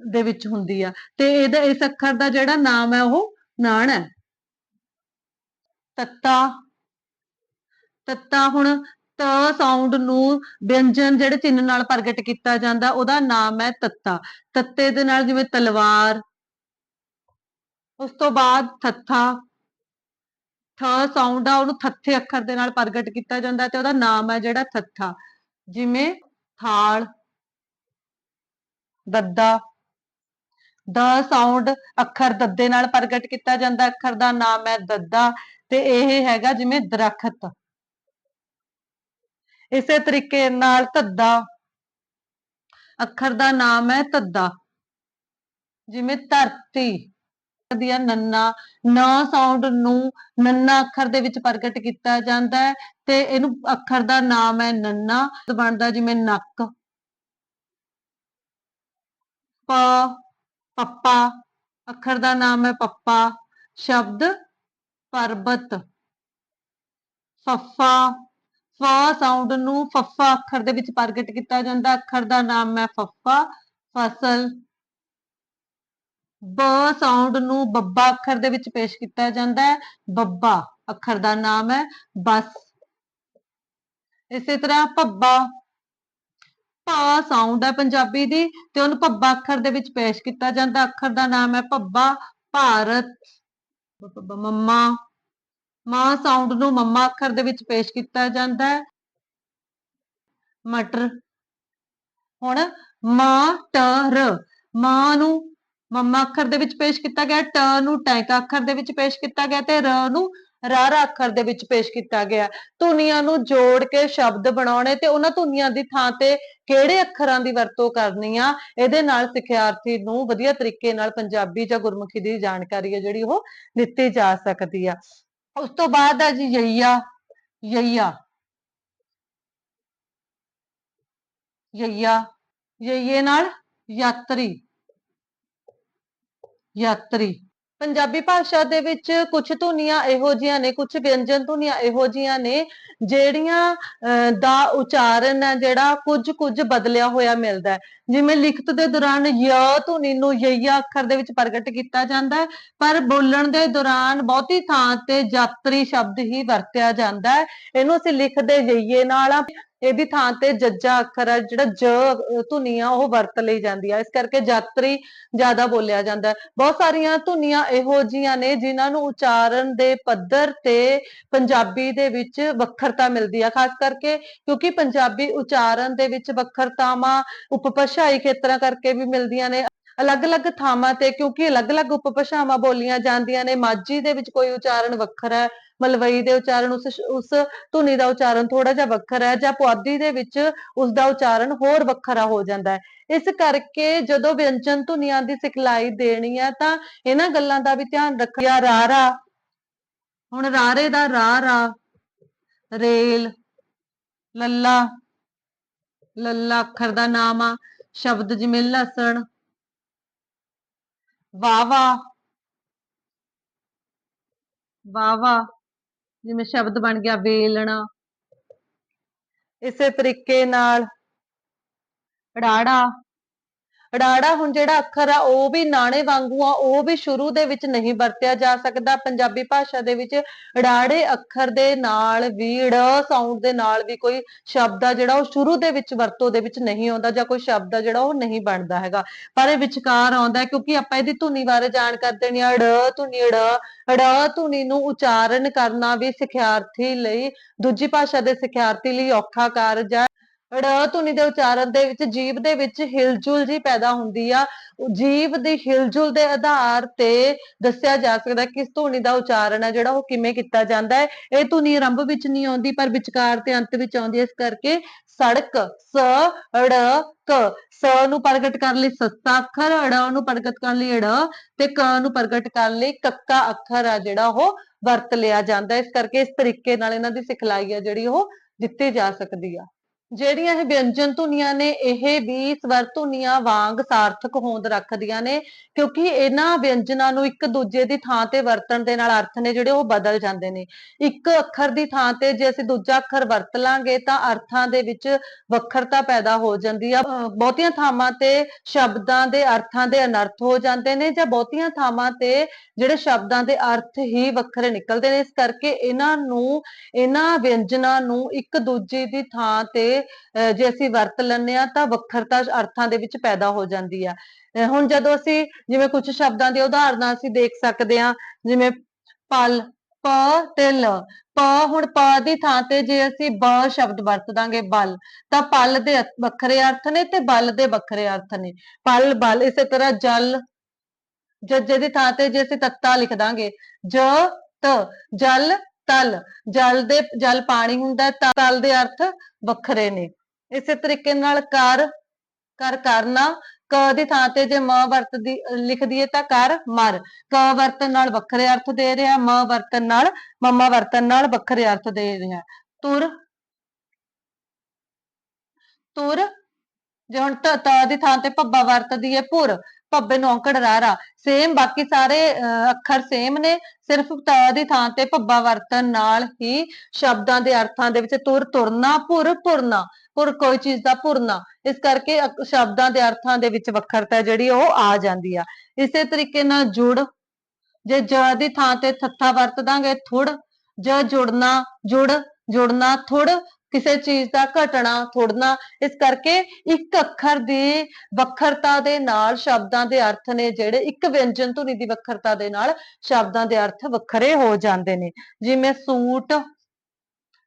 ਦੇ ਵਿੱਚ ਹੁੰਦੀ ਆ। ਤੇ ਇਹਦਾ, ਇਸ ਅੱਖਰ ਦਾ ਜਿਹੜਾ ਨਾਮ ਹੈ ਉਹ ਨਾਣ ਹੈ। ਤੱਤਾ। ਤੱਤਾ ਹੁਣ ਤ ਸਾਊਂਡ ਨੂੰ ਵਿਅੰਜਨ ਜਿਹੜੇ ਚਿੰਨ ਨਾਲ ਪ੍ਰਗਟ ਕੀਤਾ ਜਾਂਦਾ, ਉਹਦਾ ਨਾਮ ਹੈ ਤੱਤਾ। ਤੱਤੇ ਦੇ ਨਾਲ ਜਿਵੇਂ ਤਲਵਾਰ, ਉਸ ਤੋਂ ਬਾਅਦ ਥੱਥਾ ਥ ਸਾਊਂਡ ਆ, ਉਹਨੂੰ ਥੱਥੇ ਅੱਖਰ ਦੇ ਨਾਲ ਪ੍ਰਗਟ ਕੀਤਾ ਜਾਂਦਾ ਤੇ ਉਹਦਾ ਨਾਮ ਹੈ ਜਿਹੜਾ ਥੱਥਾ ਜਿਵੇਂ ਥਾਲ, ਦੱਦਾ। ਦ ਸਾਊਂਡ ਅੱਖਰ ਦੱਦੇ ਨਾਲ ਪ੍ਰਗਟ ਕੀਤਾ ਜਾਂਦਾ, ਅੱਖਰ ਦਾ ਨਾਮ ਹੈ ਦੱਦਾ। ਤੇ ਇਹ ਹੈਗਾ ਜਿਵੇਂ ਦਰਖਤ। ਇਸੇ ਤਰੀਕੇ ਨਾਲ ਧੱਦਾ। ਅੱਖਰ ਦਾ ਨਾਮ ਹੈ ਧੱਦਾ। ਜਿਵੇਂ ਧਰਤੀ। ਸਕਦੀ ਨੰਨਾ। ਨ ਸਾਊਂਡ ਨੂੰ ਨੰਨਾ ਅੱਖਰ ਦੇ ਵਿੱਚ ਪ੍ਰਗਟ ਕੀਤਾ ਜਾਂਦਾ ਹੈ ਤੇ ਇਹਨੂੰ ਅੱਖਰ ਦਾ ਨਾਮ ਹੈ ਨੰਨਾ। ਬਣਦਾ ਜਿਵੇਂ ਨੱਕ। ਪ, ਪੱਪਾ। ਅੱਖਰ ਦਾ ਨਾਮ ਹੈ ਪੱਪਾ। ਸ਼ਬਦ ਪਰਬਤ। ਫੱਫਾ। ਫਾ ਸਾਊਂਡ ਨੂੰ ਫੱਫਾ ਅੱਖਰ ਦੇ ਵਿੱਚ ਪ੍ਰਗਟ ਕੀਤਾ ਜਾਂਦਾ। ਅੱਖਰ ਦਾ ਨਾਮ ਹੈ ਫੱਫਾ। ਫਸਲ। ਬ ਸਾਊਂਡ ਨੂੰ ਬੱਬਾ ਅੱਖਰ ਦੇ ਵਿੱਚ ਪੇਸ਼ ਕੀਤਾ ਜਾਂਦਾ ਹੈ। ਬੱਬਾ ਅੱਖਰ ਦਾ ਨਾਮ ਹੈ ਬਸ। ਇਸੇ ਤਰ੍ਹਾਂ ਭੱਬਾ। ਭਾ ਸਾਊਂਡ ਹੈ ਪੰਜਾਬੀ ਦੀ ਤੇ ਉਹਨੂੰ ਭੱਬਾ ਅੱਖਰ ਦੇ ਵਿੱਚ ਪੇਸ਼ ਕੀਤਾ ਜਾਂਦਾ। ਅੱਖਰ ਦਾ ਨਾਮ ਹੈ ਭੱਬਾ। ਭਾਰਤ। ਮੰਮਾ। ਮਾਂ ਸਾਊਂਡ ਨੂੰ ਮੰਮਾ ਅੱਖਰ ਦੇ ਵਿੱਚ ਪੇਸ਼ ਕੀਤਾ ਜਾਂਦਾ ਹੈ। ਮਟਰ। ਹੁਣ ਮਾਂ ਟ ਰ ਮਾਂ ਨੂੰ ਮੰਮਾ ਅੱਖਰ ਦੇ ਵਿੱਚ ਪੇਸ਼ ਕੀਤਾ ਗਿਆ ਟ ਨੂੰ ਟੈਂਕਾ ਅੱਖਰ ਦੇ ਵਿੱਚ ਪੇਸ਼ ਕੀਤਾ ਗਿਆ ਤੇ ਰ ਨੂੰ ਰਾਰਾ ਅੱਖਰ ਦੇ ਵਿੱਚ ਪੇਸ਼ ਕੀਤਾ ਗਿਆ। ਧੁਨੀਆਂ ਨੂੰ ਜੋੜ ਕੇ ਸ਼ਬਦ ਬਣਾਉਣੇ ਤੇ ਉਹਨਾਂ ਧੁਨੀਆਂ ਦੀ ਥਾਂ ਤੇ ਕਿਹੜੇ ਅੱਖਰਾਂ ਦੀ ਵਰਤੋਂ ਕਰਨੀ ਆ, ਇਹਦੇ ਨਾਲ ਸਿੱਖਿਆਰਥੀ ਨੂੰ ਵਧੀਆ ਤਰੀਕੇ ਨਾਲ ਪੰਜਾਬੀ ਜਾਂ ਗੁਰਮੁਖੀ ਦੀ ਜਾਣਕਾਰੀ ਹੈ ਜਿਹੜੀ ਉਹ ਦਿੱਤੀ ਜਾ ਸਕਦੀ ਆ। ਉਸ ਤੋਂ ਬਾਅਦ ਆ ਜੀ ਯਈਆ ਯਈਆ। ਯਈਆ, ਯਈਏ ਨਾਲ ਯਾਤਰੀ। ਯਾਤਰੀ। ਪੰਜਾਬੀ ਭਾਸ਼ਾ ਦੇ ਵਿੱਚ ਕੁਝ ਧੁਨੀਆਂ ਇਹੋ ਜੀਆਂ ਨੇ ਕੁਝ ਵਿਅੰਜਨ ਧੁਨੀਆਂ ਇਹੋ ਜੀਆਂ ਨੇ, ਜਿਹੜੀਆਂ ਦਾ ਉਚਾਰਨ ਹੈ, ਜਿਹੜਾ ਕੁਝ ਕੁਝ ਬਦਲਿਆ ਹੋਇਆ ਮਿਲਦਾ ਹੈ। ਜਿਵੇਂ ਲਿਖਤ ਦੇ ਦੌਰਾਨ ਯ ਧੁਨੀ ਨੂੰ ਯਈਆ ਅੱਖਰ ਦੇ ਵਿੱਚ ਪ੍ਰਗਟ ਕੀਤਾ ਜਾਂਦਾ ਹੈ, ਪਰ ਬੋਲਣ ਦੇ ਦੌਰਾਨ ਬਹੁਤੀ ਥਾਂ ਤੇ ਯਾਤਰੀ ਸ਼ਬਦ ਹੀ ਵਰਤਿਆ ਜਾਂਦਾ ਹੈ। ਇਹਨੂੰ ਅਸੀਂ ਲਿਖਦੇ ਯਈਏ ਨਾਲ ਇਹਦੀ ਥਾਂ ਤੇ ਜੱਜਾ ਅੱਖਰ ਹੈ ਜਿਹੜਾ ਜ ਧੁਨੀ ਆ ਉਹ ਵਰਤ ਲਈ ਜਾਂਦੀ ਆ। ਇਸ ਕਰਕੇ ਯਾਤਰੀ ਜ਼ਿਆਦਾ ਬੋਲਿਆ ਜਾਂਦਾ ਬਹੁਤ ਸਾਰੀਆਂ ਧੁਨੀਆਂ ਇਹੋ ਜੀਆਂ ਨੇ ਜਿਨ੍ਹਾਂ ਨੂੰ ਉਚਾਰਨ ਦੇ ਪੱਧਰ ਤੇ ਪੰਜਾਬੀ ਦੇ ਵਿੱਚ ਵੱਖਰਤਾ ਮਿਲਦੀ ਆ। ਖਾਸ ਕਰਕੇ ਕਿਉਂਕਿ ਪੰਜਾਬੀ ਉਚਾਰਨ ਦੇ ਵਿੱਚ ਵੱਖਰਤਾਵਾਂ, ਉਪਭਾਸ਼ਾਈ ਖੇਤਰਾਂ ਕਰਕੇ ਵੀ ਮਿਲਦੀਆਂ ਨੇ। ਅਲੱਗ-ਅਲੱਗ ਥਾਵਾਂ ਤੇ ਕਿਉਂਕਿ ਅਲੱਗ-ਅਲੱਗ ਉਪਭਾਸ਼ਾਵਾਂ ਬੋਲੀਆਂ ਜਾਂਦੀਆਂ ਨੇ। ਮਾਝੀ ਦੇ ਵਿੱਚ ਕੋਈ ਉਚਾਰਨ ਵੱਖਰਾ ਹੈ। ਮਲਵਈ ਦੇ ਉਚਾਰਨ, ਉਸ ਉਸ ਧੁਨੀ ਦਾ ਉਚਾਰਨ ਥੋੜਾ ਜਿਹਾ ਵੱਖਰਾ ਹੈ ਜਾਂ ਪੁਆਧੀ ਦੇ ਵਿੱਚ ਉਸ ਦਾ ਉਚਾਰਨ ਹੋਰ ਵੱਖਰਾ ਹੋ ਜਾਂਦਾ ਹੈ। ਇਸ ਕਰਕੇ ਜਦੋਂ ਵਿਅੰਜਨ ਧੁਨੀਆਂ ਦੀ ਸਿਖਲਾਈ ਦੇਣੀ ਹੈ ਤਾਂ ਇਹਨਾਂ ਗੱਲਾਂ ਦਾ ਵੀ ਧਿਆਨ ਰੱਖਿਆ ਰਾਰਾ। ਹੁਣ ਰਾਰੇ ਦਾ ਰਾ ਰਾ ਰੇਲ, ਲੱਲਾ ਲੱਲਾ ਅੱਖਰ ਦਾ ਨਾਮ ਆ, ਸ਼ਬਦ ਜਿਵੇਂ ਲਸਣ ਵਾਵਾ ਵਾਵਾ ਜਿਵੇਂ ਸ਼ਬਦ ਬਣ ਗਿਆ ਵੇਲਣਾ। ਇਸੇ ਤਰੀਕੇ ਨਾਲ ੜਾੜਾ ੜਾੜਾ ਹੁਣ ਜਿਹੜਾ ਅੱਖਰ ਆ, ਉਹ ਵੀ ਨਾਣੇ ਵਾਂਗੂ ਆ, ਉਹ ਵੀ ਸ਼ੁਰੂ ਦੇ ਵਿੱਚ ਨਹੀਂ ਵਰਤਿਆ ਜਾ ਸਕਦਾ। ਪੰਜਾਬੀ ਭਾਸ਼ਾ ਦੇ ਵਿੱਚ ੜਾੜੇ ਅੱਖਰ ਦੇ ਨਾਲ ਵੀ, ੜ ਸਾਊਂਡ ਦੇ ਨਾਲ ਵੀ ਕੋਈ ਸ਼ਬਦ ਆ ਜਿਹੜਾ ਉਹ ਸ਼ੁਰੂ ਦੇ ਵਿੱਚ ਵਰਤੋਂ ਦੇ ਵਿੱਚ ਨਹੀਂ ਆਉਂਦਾ ਜਾਂ ਕੋਈ ਸ਼ਬਦ ਆ ਜਿਹੜਾ ਉਹ ਨਹੀਂ ਬਣਦਾ ਹੈਗਾ। ਪਰ ਇਹ ਵਿਚਕਾਰ ਆਉਂਦਾ ਕਿਉਂਕਿ ਆਪਾਂ ਇਹਦੀ ਧੁਨੀ ਬਾਰੇ ਜਾਣ ਜਾਣਕਾਰੀ ਦੇਣੀ ਆ। ੜ ਧੁਨੀ, ੜ ੜ ਧੁਨੀ ਨੂੰ ਉਚਾਰਨ ਕਰਨਾ ਵੀ ਸਿਖਿਆਰਥੀ ਲਈ, ਦੂਜੀ ਭਾਸ਼ਾ ਦੇ ਸਿਖਿਆਰਥੀ ਲਈ ਔਖਾ ਕਾਰਜ ਹੈ ੜ ਧੁਨੀ ਦੇ ਉਚਾਰਨ ਦੇ ਵਿੱਚ, ਜੀਵ ਦੇ ਵਿੱਚ ਹਿਲਜੁਲ ਜੀ ਪੈਦਾ ਹੁੰਦੀ ਆ। ਜੀਵ ਦੀ ਹਿਲਜੁਲ ਦੇ ਆਧਾਰ ਤੇ ਦੱਸਿਆ ਜਾ ਸਕਦਾ ਕਿਸ ਧੁਨੀ ਦਾ ਉਚਾਰਨ ਆ, ਜਿਹੜਾ ਉਹ ਕਿਵੇਂ ਕੀਤਾ ਜਾਂਦਾ ਹੈ। ਇਹ ਧੁਨੀ ਆਰੰਭ ਵਿੱਚ ਨਹੀਂ ਆਉਂਦੀ, ਪਰ ਵਿਚਕਾਰ ਤੇ ਅੰਤ ਵਿੱਚ ਆਉਂਦੀ ਹੈ। ਇਸ ਕਰਕੇ ਸੜਕ, ਸ ੜ ਕ, ਸ ਨੂੰ ਪ੍ਰਗਟ ਕਰਨ ਲਈ ਸੱਸਾ ਅੱਖਰ ੜ ਨੂੰ ਪ੍ਰਗਟ ਕਰਨ ਲਈ ੜ ਤੇ ਕ ਨੂੰ ਪ੍ਰਗਟ ਕਰਨ ਲਈ ਕੱਕਾ ਅੱਖਰ ਆ, ਜਿਹੜਾ ਉਹ ਵਰਤ ਲਿਆ ਜਾਂਦਾ ਇਸ ਕਰਕੇ ਇਸ ਤਰੀਕੇ ਨਾਲ ਇਹਨਾਂ ਦੀ ਸਿਖਲਾਈ ਆ, ਜਿਹੜੀ ਉਹ ਦਿੱਤੀ ਜਾ ਸਕਦੀ ਆ। ਜਿਹੜੀਆਂ ਇਹ ਵਿਅੰਜਨ ਧੁਨੀਆਂ ਨੇ, ਇਹ ਵੀ ਸਵਰ ਧੁਨੀਆਂ ਵਾਂਗ ਸਾਰਥਕ ਹੋਂਦ ਰੱਖਦੀਆਂ ਨੇ, ਕਿਉਂਕਿ ਇਹਨਾਂ ਵਿਅੰਜਨਾਂ ਨੂੰ ਇੱਕ ਦੂਜੇ ਦੀ ਥਾਂ ਤੇ ਵਰਤਣ ਦੇ ਨਾਲ ਅਰਥ ਨੇ ਜਿਹੜੇ ਉਹ ਬਦਲ ਜਾਂਦੇ ਨੇ। ਇੱਕ ਅੱਖਰ ਦੀ ਥਾਂ ਤੇ ਜੇ ਅਸੀਂ ਦੂਜਾ ਅੱਖਰ ਵਰਤ ਲਾਂਗੇ ਤਾਂ ਅਰਥਾਂ ਦੇ ਵਿੱਚ ਵੱਖਰਤਾ ਪੈਦਾ ਹੋ ਜਾਂਦੀ ਆ। ਬਹੁਤੀਆਂ ਥਾਵਾਂ ਤੇ ਸ਼ਬਦਾਂ ਦੇ ਅਰਥਾਂ ਦੇ ਅਨਰਥ ਹੋ ਜਾਂਦੇ ਨੇ ਜਾਂ ਬਹੁਤੀਆਂ ਥਾਵਾਂ ਤੇ ਜਿਹੜੇ ਸ਼ਬਦਾਂ ਦੇ ਅਰਥ ਹੀ ਵੱਖਰੇ ਨਿਕਲਦੇ ਨੇ। ਇਸ ਕਰਕੇ ਇਹਨਾਂ ਨੂੰ, ਇਹਨਾਂ ਵਿਅੰਜਨਾਂ ਨੂੰ ਇੱਕ ਦੂਜੇ ਦੀ ਥਾਂ ਤੇ ਅਹ ਜੇ ਅਸੀਂ ਵਰਤ ਲੈਂਦੇ ਆ ਤਾਂ ਵੱਖਰਤਾ ਅਰਥਾਂ ਦੇ ਵਿੱਚ ਪੈਦਾ ਹੋ ਜਾਂਦੀ ਆ। ਅਹ ਹੁਣ ਜਦੋਂ ਅਸੀਂ ਜਿਵੇਂ ਕੁਝ ਸ਼ਬਦਾਂ ਦੀ ਉਦਾਹਰਨਾਂ ਅਸੀਂ ਦੇਖ ਸਕਦੇ ਆ ਜਿਵੇਂ ਪਲ, ਪ ਤੇ ਲ ਪ ਹੁਣ ਪ ਦੀ ਥਾਂ ਤੇ ਜੇ ਅਸੀਂ ਬ ਸ਼ਬਦ ਵਰਤ ਦਾਂਗੇ ਬਲ, ਤਾਂ ਪਲ ਦੇ ਵੱਖਰੇ ਅਰਥ ਨੇ ਤੇ ਬਲ ਦੇ ਵੱਖਰੇ ਅਰਥ ਨੇ। ਪਲ, ਬਲ ਇਸੇ ਤਰ੍ਹਾਂ ਜਲ, ਜੱਜੇ ਦੀ ਥਾਂ ਤੇ ਜੇ ਅਸੀਂ ਤੱਤਾ ਲਿਖ ਦਾਂਗੇ, ਜ, ਤ, ਜਲ ਤਲ, ਜਲ ਦੇ, ਜਲ ਪਾਣੀ ਹੁੰਦਾ ਤਲ ਦੇ ਅਰਥ ਵੱਖਰੇ ਨੇ। ਇਸੇ ਤਰੀਕੇ ਨਾਲ ਕਰ ਕਰ ਕਰਨਾ, ਕ ਦੀ ਥਾਂ ਤੇ ਜੇ ਮ ਵਰਤਦੀ, ਲਿਖਦੀ ਹੈ ਤਾਂ ਕਰ ਮਰ। ਕ ਵਰਤਨ ਨਾਲ ਵੱਖਰੇ ਅਰਥ ਦੇ ਰਿਹਾ, ਮ ਵਰਤਨ ਨਾਲ, ਮਮਾ ਵਰਤਨ ਨਾਲ ਵੱਖਰੇ ਅਰਥ ਦੇ ਰਿਹਾ। ਤੁਰ ਤੁਰ, ਜੇ ਹੁਣ ਤ ਦੀ ਥਾਂ ਤੇ ਭੱਬਾ ਵਰਤਦੀ ਹੈ ਪੁਰ ਭੱਬੇ ਨੂੰ ਰਾਰਾ ਸੇਮ ਬਾਕੀ ਸਾਰੇ ਅੱਖਰ ਸੇਮ ਨੇ। ਸਿਰਫ ਤ ਦੀ ਥਾਂ ਤੇ ਭੱਬਾ ਵਰਤਨ ਨਾਲ ਹੀ ਸ਼ਬਦਾਂ ਦੇ ਅਰਥਾਂ ਦੇ ਵਿੱਚ ਤੁਰ ਤੁਰਨਾ ਪੁਰ ਪੁਰਨਾ ਪੁਰ ਕੋਈ ਚੀਜ਼ ਦਾ ਭੁਰਨਾ ਇਸ ਕਰਕੇ ਸ਼ਬਦਾਂ ਦੇ ਅਰਥਾਂ ਦੇ ਵਿੱਚ ਵੱਖਰਤਾ ਜਿਹੜੀ ਉਹ ਆ ਜਾਂਦੀ ਆ। ਇਸੇ ਤਰੀਕੇ ਨਾਲ ਜੁੜ। ਜੇ ਜ ਦੀ ਥਾਂ ਤੇ ਥੱਥਾ ਵਰਤ ਦਾਂਗੇ, ਥੁੜ। ਜ ਜੁੜਨਾ, ਜੁੜ, ਜੁੜਨਾ, ਥੁੜ। ਕਿਸੇ ਚੀਜ਼ ਦਾ ਘਟਣਾ ਥੁੜਨਾ ਇਸ ਕਰਕੇ ਇੱਕ ਅੱਖਰ ਦੀ ਵੱਖਰਤਾ ਦੇ ਨਾਲ ਸ਼ਬਦਾਂ ਦੇ ਅਰਥ ਨੇ ਜਿਹੜੇ ਇੱਕ ਵਿਅੰਜਨ ਧੁਨੀ ਦੀ ਵੱਖਰਤਾ ਦੇ ਨਾਲ ਸ਼ਬਦਾਂ ਦੇ ਅਰਥ ਵੱਖਰੇ ਹੋ ਜਾਂਦੇ ਨੇ। ਜਿਵੇਂ ਸੂਟ,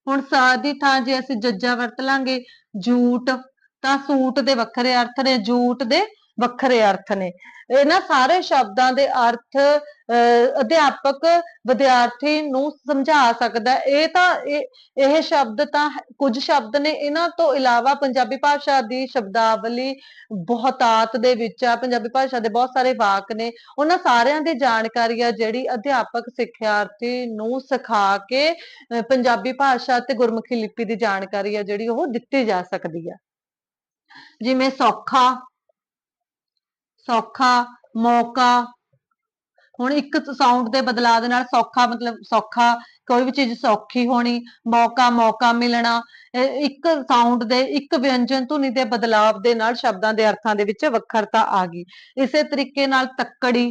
ਹੁਣ ਸਾ ਦੀ ਥਾਂ ਜੇ ਅਸੀਂ ਜੱਜਾ ਵਰਤ ਲਾਂਗੇ, ਜੂਟ, ਤਾਂ ਸੂਟ ਦੇ ਵੱਖਰੇ ਅਰਥ ਨੇ, ਜੂਟ ਦੇ ਵੱਖਰੇ ਅਰਥ ਨੇ। ਇਹਨਾਂ ਸਾਰੇ ਸ਼ਬਦਾਂ ਦੇ ਅਰਥ ਅਹ, ਅਧਿਆਪਕ ਵਿਦਿਆਰਥੀ ਨੂੰ ਸਮਝਾ ਸਕਦਾ ਇਹ ਤਾਂ ਇਹ ਸ਼ਬਦ ਤਾਂ ਹੈ- ਕੁਝ ਸ਼ਬਦ ਨੇ। ਇਹਨਾਂ ਤੋਂ ਇਲਾਵਾ ਪੰਜਾਬੀ ਭਾਸ਼ਾ ਦੀ ਸ਼ਬਦਾਵਲੀ ਬਹੁਤਾਤ ਦੇ ਵਿੱਚ ਆ। ਪੰਜਾਬੀ ਭਾਸ਼ਾ ਦੇ ਬਹੁਤ ਸਾਰੇ ਵਾਕ ਨੇ। ਉਹਨਾਂ ਸਾਰਿਆਂ ਦੀ ਜਾਣਕਾਰੀ ਆ ਜਿਹੜੀ ਅਧਿਆਪਕ ਸਿੱਖਿਆਰਥੀ ਨੂੰ ਸਿਖਾ ਕੇ ਅਹ, ਪੰਜਾਬੀ ਭਾਸ਼ਾ ਤੇ ਗੁਰਮੁਖੀ ਲਿਪੀ ਦੀ ਜਾਣਕਾਰੀ ਆ ਜਿਹੜੀ ਉਹ ਦਿੱਤੀ ਜਾ ਸਕਦੀ ਆ। ਜਿਵੇਂ ਸੌਖਾ ਸੌਖਾ, ਮੌਕਾ। ਹੁਣ ਇੱਕ ਸਾਊਂਡ ਦੇ ਬਦਲਾਅ ਦੇ ਨਾਲ ਸੌਖਾ ਮਤਲਬ ਸੌਖਾ, ਕੋਈ ਵੀ ਚੀਜ਼ ਸੌਖੀ ਹੋਣੀ, ਮੌਕਾ ਮੌਕਾ ਮਿਲਣਾ ਇੱਕ ਸਾਊਂਡ ਦੇ, ਇੱਕ ਵਿਅੰਜਨ ਧੁਨੀ ਦੇ ਬਦਲਾਅ ਦੇ ਨਾਲ ਸ਼ਬਦਾਂ ਦੇ ਅਰਥਾਂ ਦੇ ਵਿੱਚ ਵੱਖਰਤਾ ਆ ਗਈ। ਇਸੇ ਤਰੀਕੇ ਨਾਲ ਤੱਕੜੀ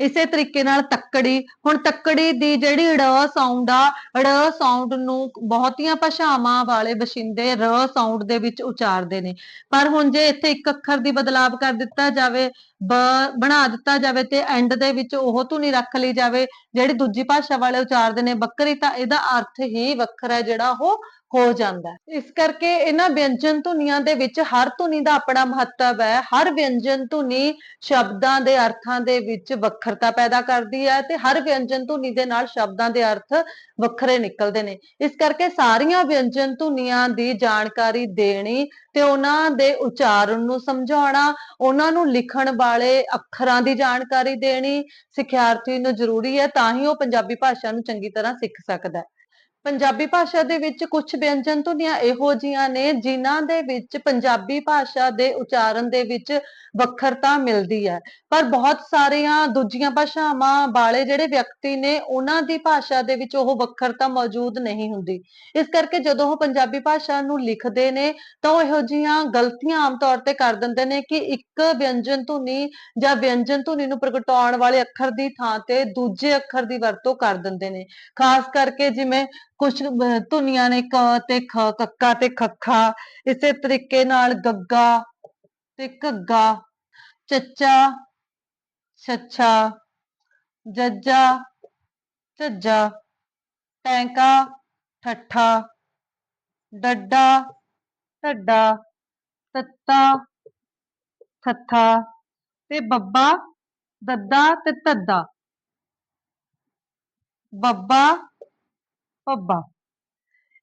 ਇਸੇ ਤਰੀਕੇ ਨਾਲ ਤੱਕੜੀ, ਹੁਣ ਤੱਕੜੀ ਦੀ ਜਿਹੜੀ ੜ ਸਾਊਂਡ ਆ ੜ ਸਾਊਂਡ ਨੂੰ ਬਹੁਤੀਆਂ ਭਾਸ਼ਾਵਾਂ ਵਾਲੇ ਵਸਿੰਦੇ ਰ ਸਾਊਂਡ ਦੇ ਵਿੱਚ ਉਚਾਰਦੇ ਨੇ। ਪਰ ਹੁਣ ਜੇ ਇੱਥੇ ਇੱਕ ਅੱਖਰ ਦੀ ਬਦਲਾਵ ਕਰ ਦਿੱਤਾ ਜਾਵੇ ਬ ਬਣਾ ਦਿੱਤਾ ਜਾਵੇ ਤੇ ਐਂਡ ਦੇ ਵਿੱਚ ਉਹ ਧੁਨੀ ਰੱਖ ਲਈ ਜਾਵੇ। ਜਿਹੜੀ ਦੂਜੀ ਭਾਸ਼ਾ ਵਾਲੇ ਉਚਾਰਦੇ ਨੇ ਬੱਕਰੀ ਤਾਂ ਇਹਦਾ ਅਰਥ ਹੀ ਵੱਖਰਾ ਹੈ, ਜਿਹੜਾ ਉਹ ਹੋ ਜਾਂਦਾ ਇਸ ਕਰਕੇ ਇਹਨਾਂ ਵਿਅੰਜਨ ਧੁਨੀਆਂ ਦੇ ਵਿੱਚ ਹਰ ਧੁਨੀ ਦਾ ਆਪਣਾ ਮਹੱਤਵ ਹੈ। ਹਰ ਵਿਅੰਜਨ ਧੁਨੀ ਸ਼ਬਦਾਂ ਦੇ ਅਰਥਾਂ ਦੇ ਵਿੱਚ ਵੱਖਰਤਾ ਪੈਦਾ ਕਰਦੀ ਹੈ ਤੇ ਹਰ ਵਿਅੰਜਨ ਧੁਨੀ ਦੇ ਨਾਲ ਸ਼ਬਦਾਂ ਦੇ ਅਰਥ ਵੱਖਰੇ ਨਿਕਲਦੇ ਨੇ। ਇਸ ਕਰਕੇ ਸਾਰੀਆਂ ਵਿਅੰਜਨ ਧੁਨੀਆਂ ਦੀ ਜਾਣਕਾਰੀ ਦੇਣੀ ਤੇ ਉਹਨਾਂ ਦੇ ਉਚਾਰਨ ਨੂੰ ਸਮਝਾਉਣਾ, ਉਹਨਾਂ ਨੂੰ ਲਿਖਣ ਵਾਲੇ ਅੱਖਰਾਂ ਦੀ ਜਾਣਕਾਰੀ ਦੇਣੀ ਸਿੱਖਿਆਰਥੀ ਨੂੰ ਜ਼ਰੂਰੀ ਹੈ, ਤਾਂ ਹੀ ਉਹ ਪੰਜਾਬੀ ਭਾਸ਼ਾ ਨੂੰ ਚੰਗੀ ਤਰ੍ਹਾਂ ਸਿੱਖ ਸਕਦਾ ਹੈ। ਪੰਜਾਬੀ ਭਾਸ਼ਾ ਦੇ ਵਿੱਚ ਕੁਝ ਵਿਅੰਜਨ ਧੁਨੀਆਂ ਇਹੋ ਜੀਆਂ ਨੇ, ਜਿਨ੍ਹਾਂ ਦੇ ਵਿੱਚ ਪੰਜਾਬੀ ਭਾਸ਼ਾ ਦੇ ਉਚਾਰਨ ਦੇ ਵਿੱਚ ਵੱਖਰਤਾ ਮਿਲਦੀ ਹੈ। ਪਰ ਬਹੁਤ ਸਾਰੀਆਂ ਦੂਜੀਆਂ ਭਾਸ਼ਾਵਾਂ ਵਾਲੇ ਜਿਹੜੇ ਵਿਅਕਤੀ ਨੇ, ਉਹਨਾਂ ਦੀ ਭਾਸ਼ਾ ਦੇ ਵਿੱਚ ਉਹ ਵੱਖਰਤਾ ਮੌਜੂਦ ਨਹੀਂ ਹੁੰਦੀ। ਇਸ ਕਰਕੇ ਜਦੋਂ ਉਹ ਪੰਜਾਬੀ ਭਾਸ਼ਾ ਨੂੰ ਲਿਖਦੇ ਨੇ, ਤਾਂ ਉਹ ਇਹੋ ਜੀਆਂ ਗਲਤੀਆਂ ਆਮ ਤੌਰ ਤੇ ਕਰ ਦਿੰਦੇ ਨੇ ਕਿ ਇੱਕ ਵਿਅੰਜਨ ਧੁਨੀ ਜਾਂ ਵਿਅੰਜਨ ਧੁਨੀ ਨੂੰ ਪ੍ਰਗਟਾਉਣ ਵਾਲੇ ਅੱਖਰ ਦੀ ਥਾਂ ਤੇ ਦੂਜੇ ਅੱਖਰ ਦੀ ਵਰਤੋਂ ਕਰ ਦਿੰਦੇ ਨੇ। ਖਾਸ ਕਰਕੇ ਜਿਵੇਂ ਕੁਝ ਧੁਨੀਆਂ ਨੇ ਕ ਤੇ ਖ, ਕੱਕਾ ਤੇ ਖੱਖਾ, ਇਸੇ ਤਰੀਕੇ ਨਾਲ ਗੱਗਾ ਤੇ ਘੱਗਾ, ਚੱਚਾ, ਛੱਛਾ, ਜੱਜਾ, ਝੱਜਾ, ਟੈਂਕਾ, ਠੱਠਾ, ਡੱਡਾ, ਢੱਡਾ, ਤੱਤਾ, ਥੱਥਾ ਤੇ ਬੱਬਾ, ਦੱਦਾ ਤੇ ਧੱਦਾ ਬੱਬਾ Papa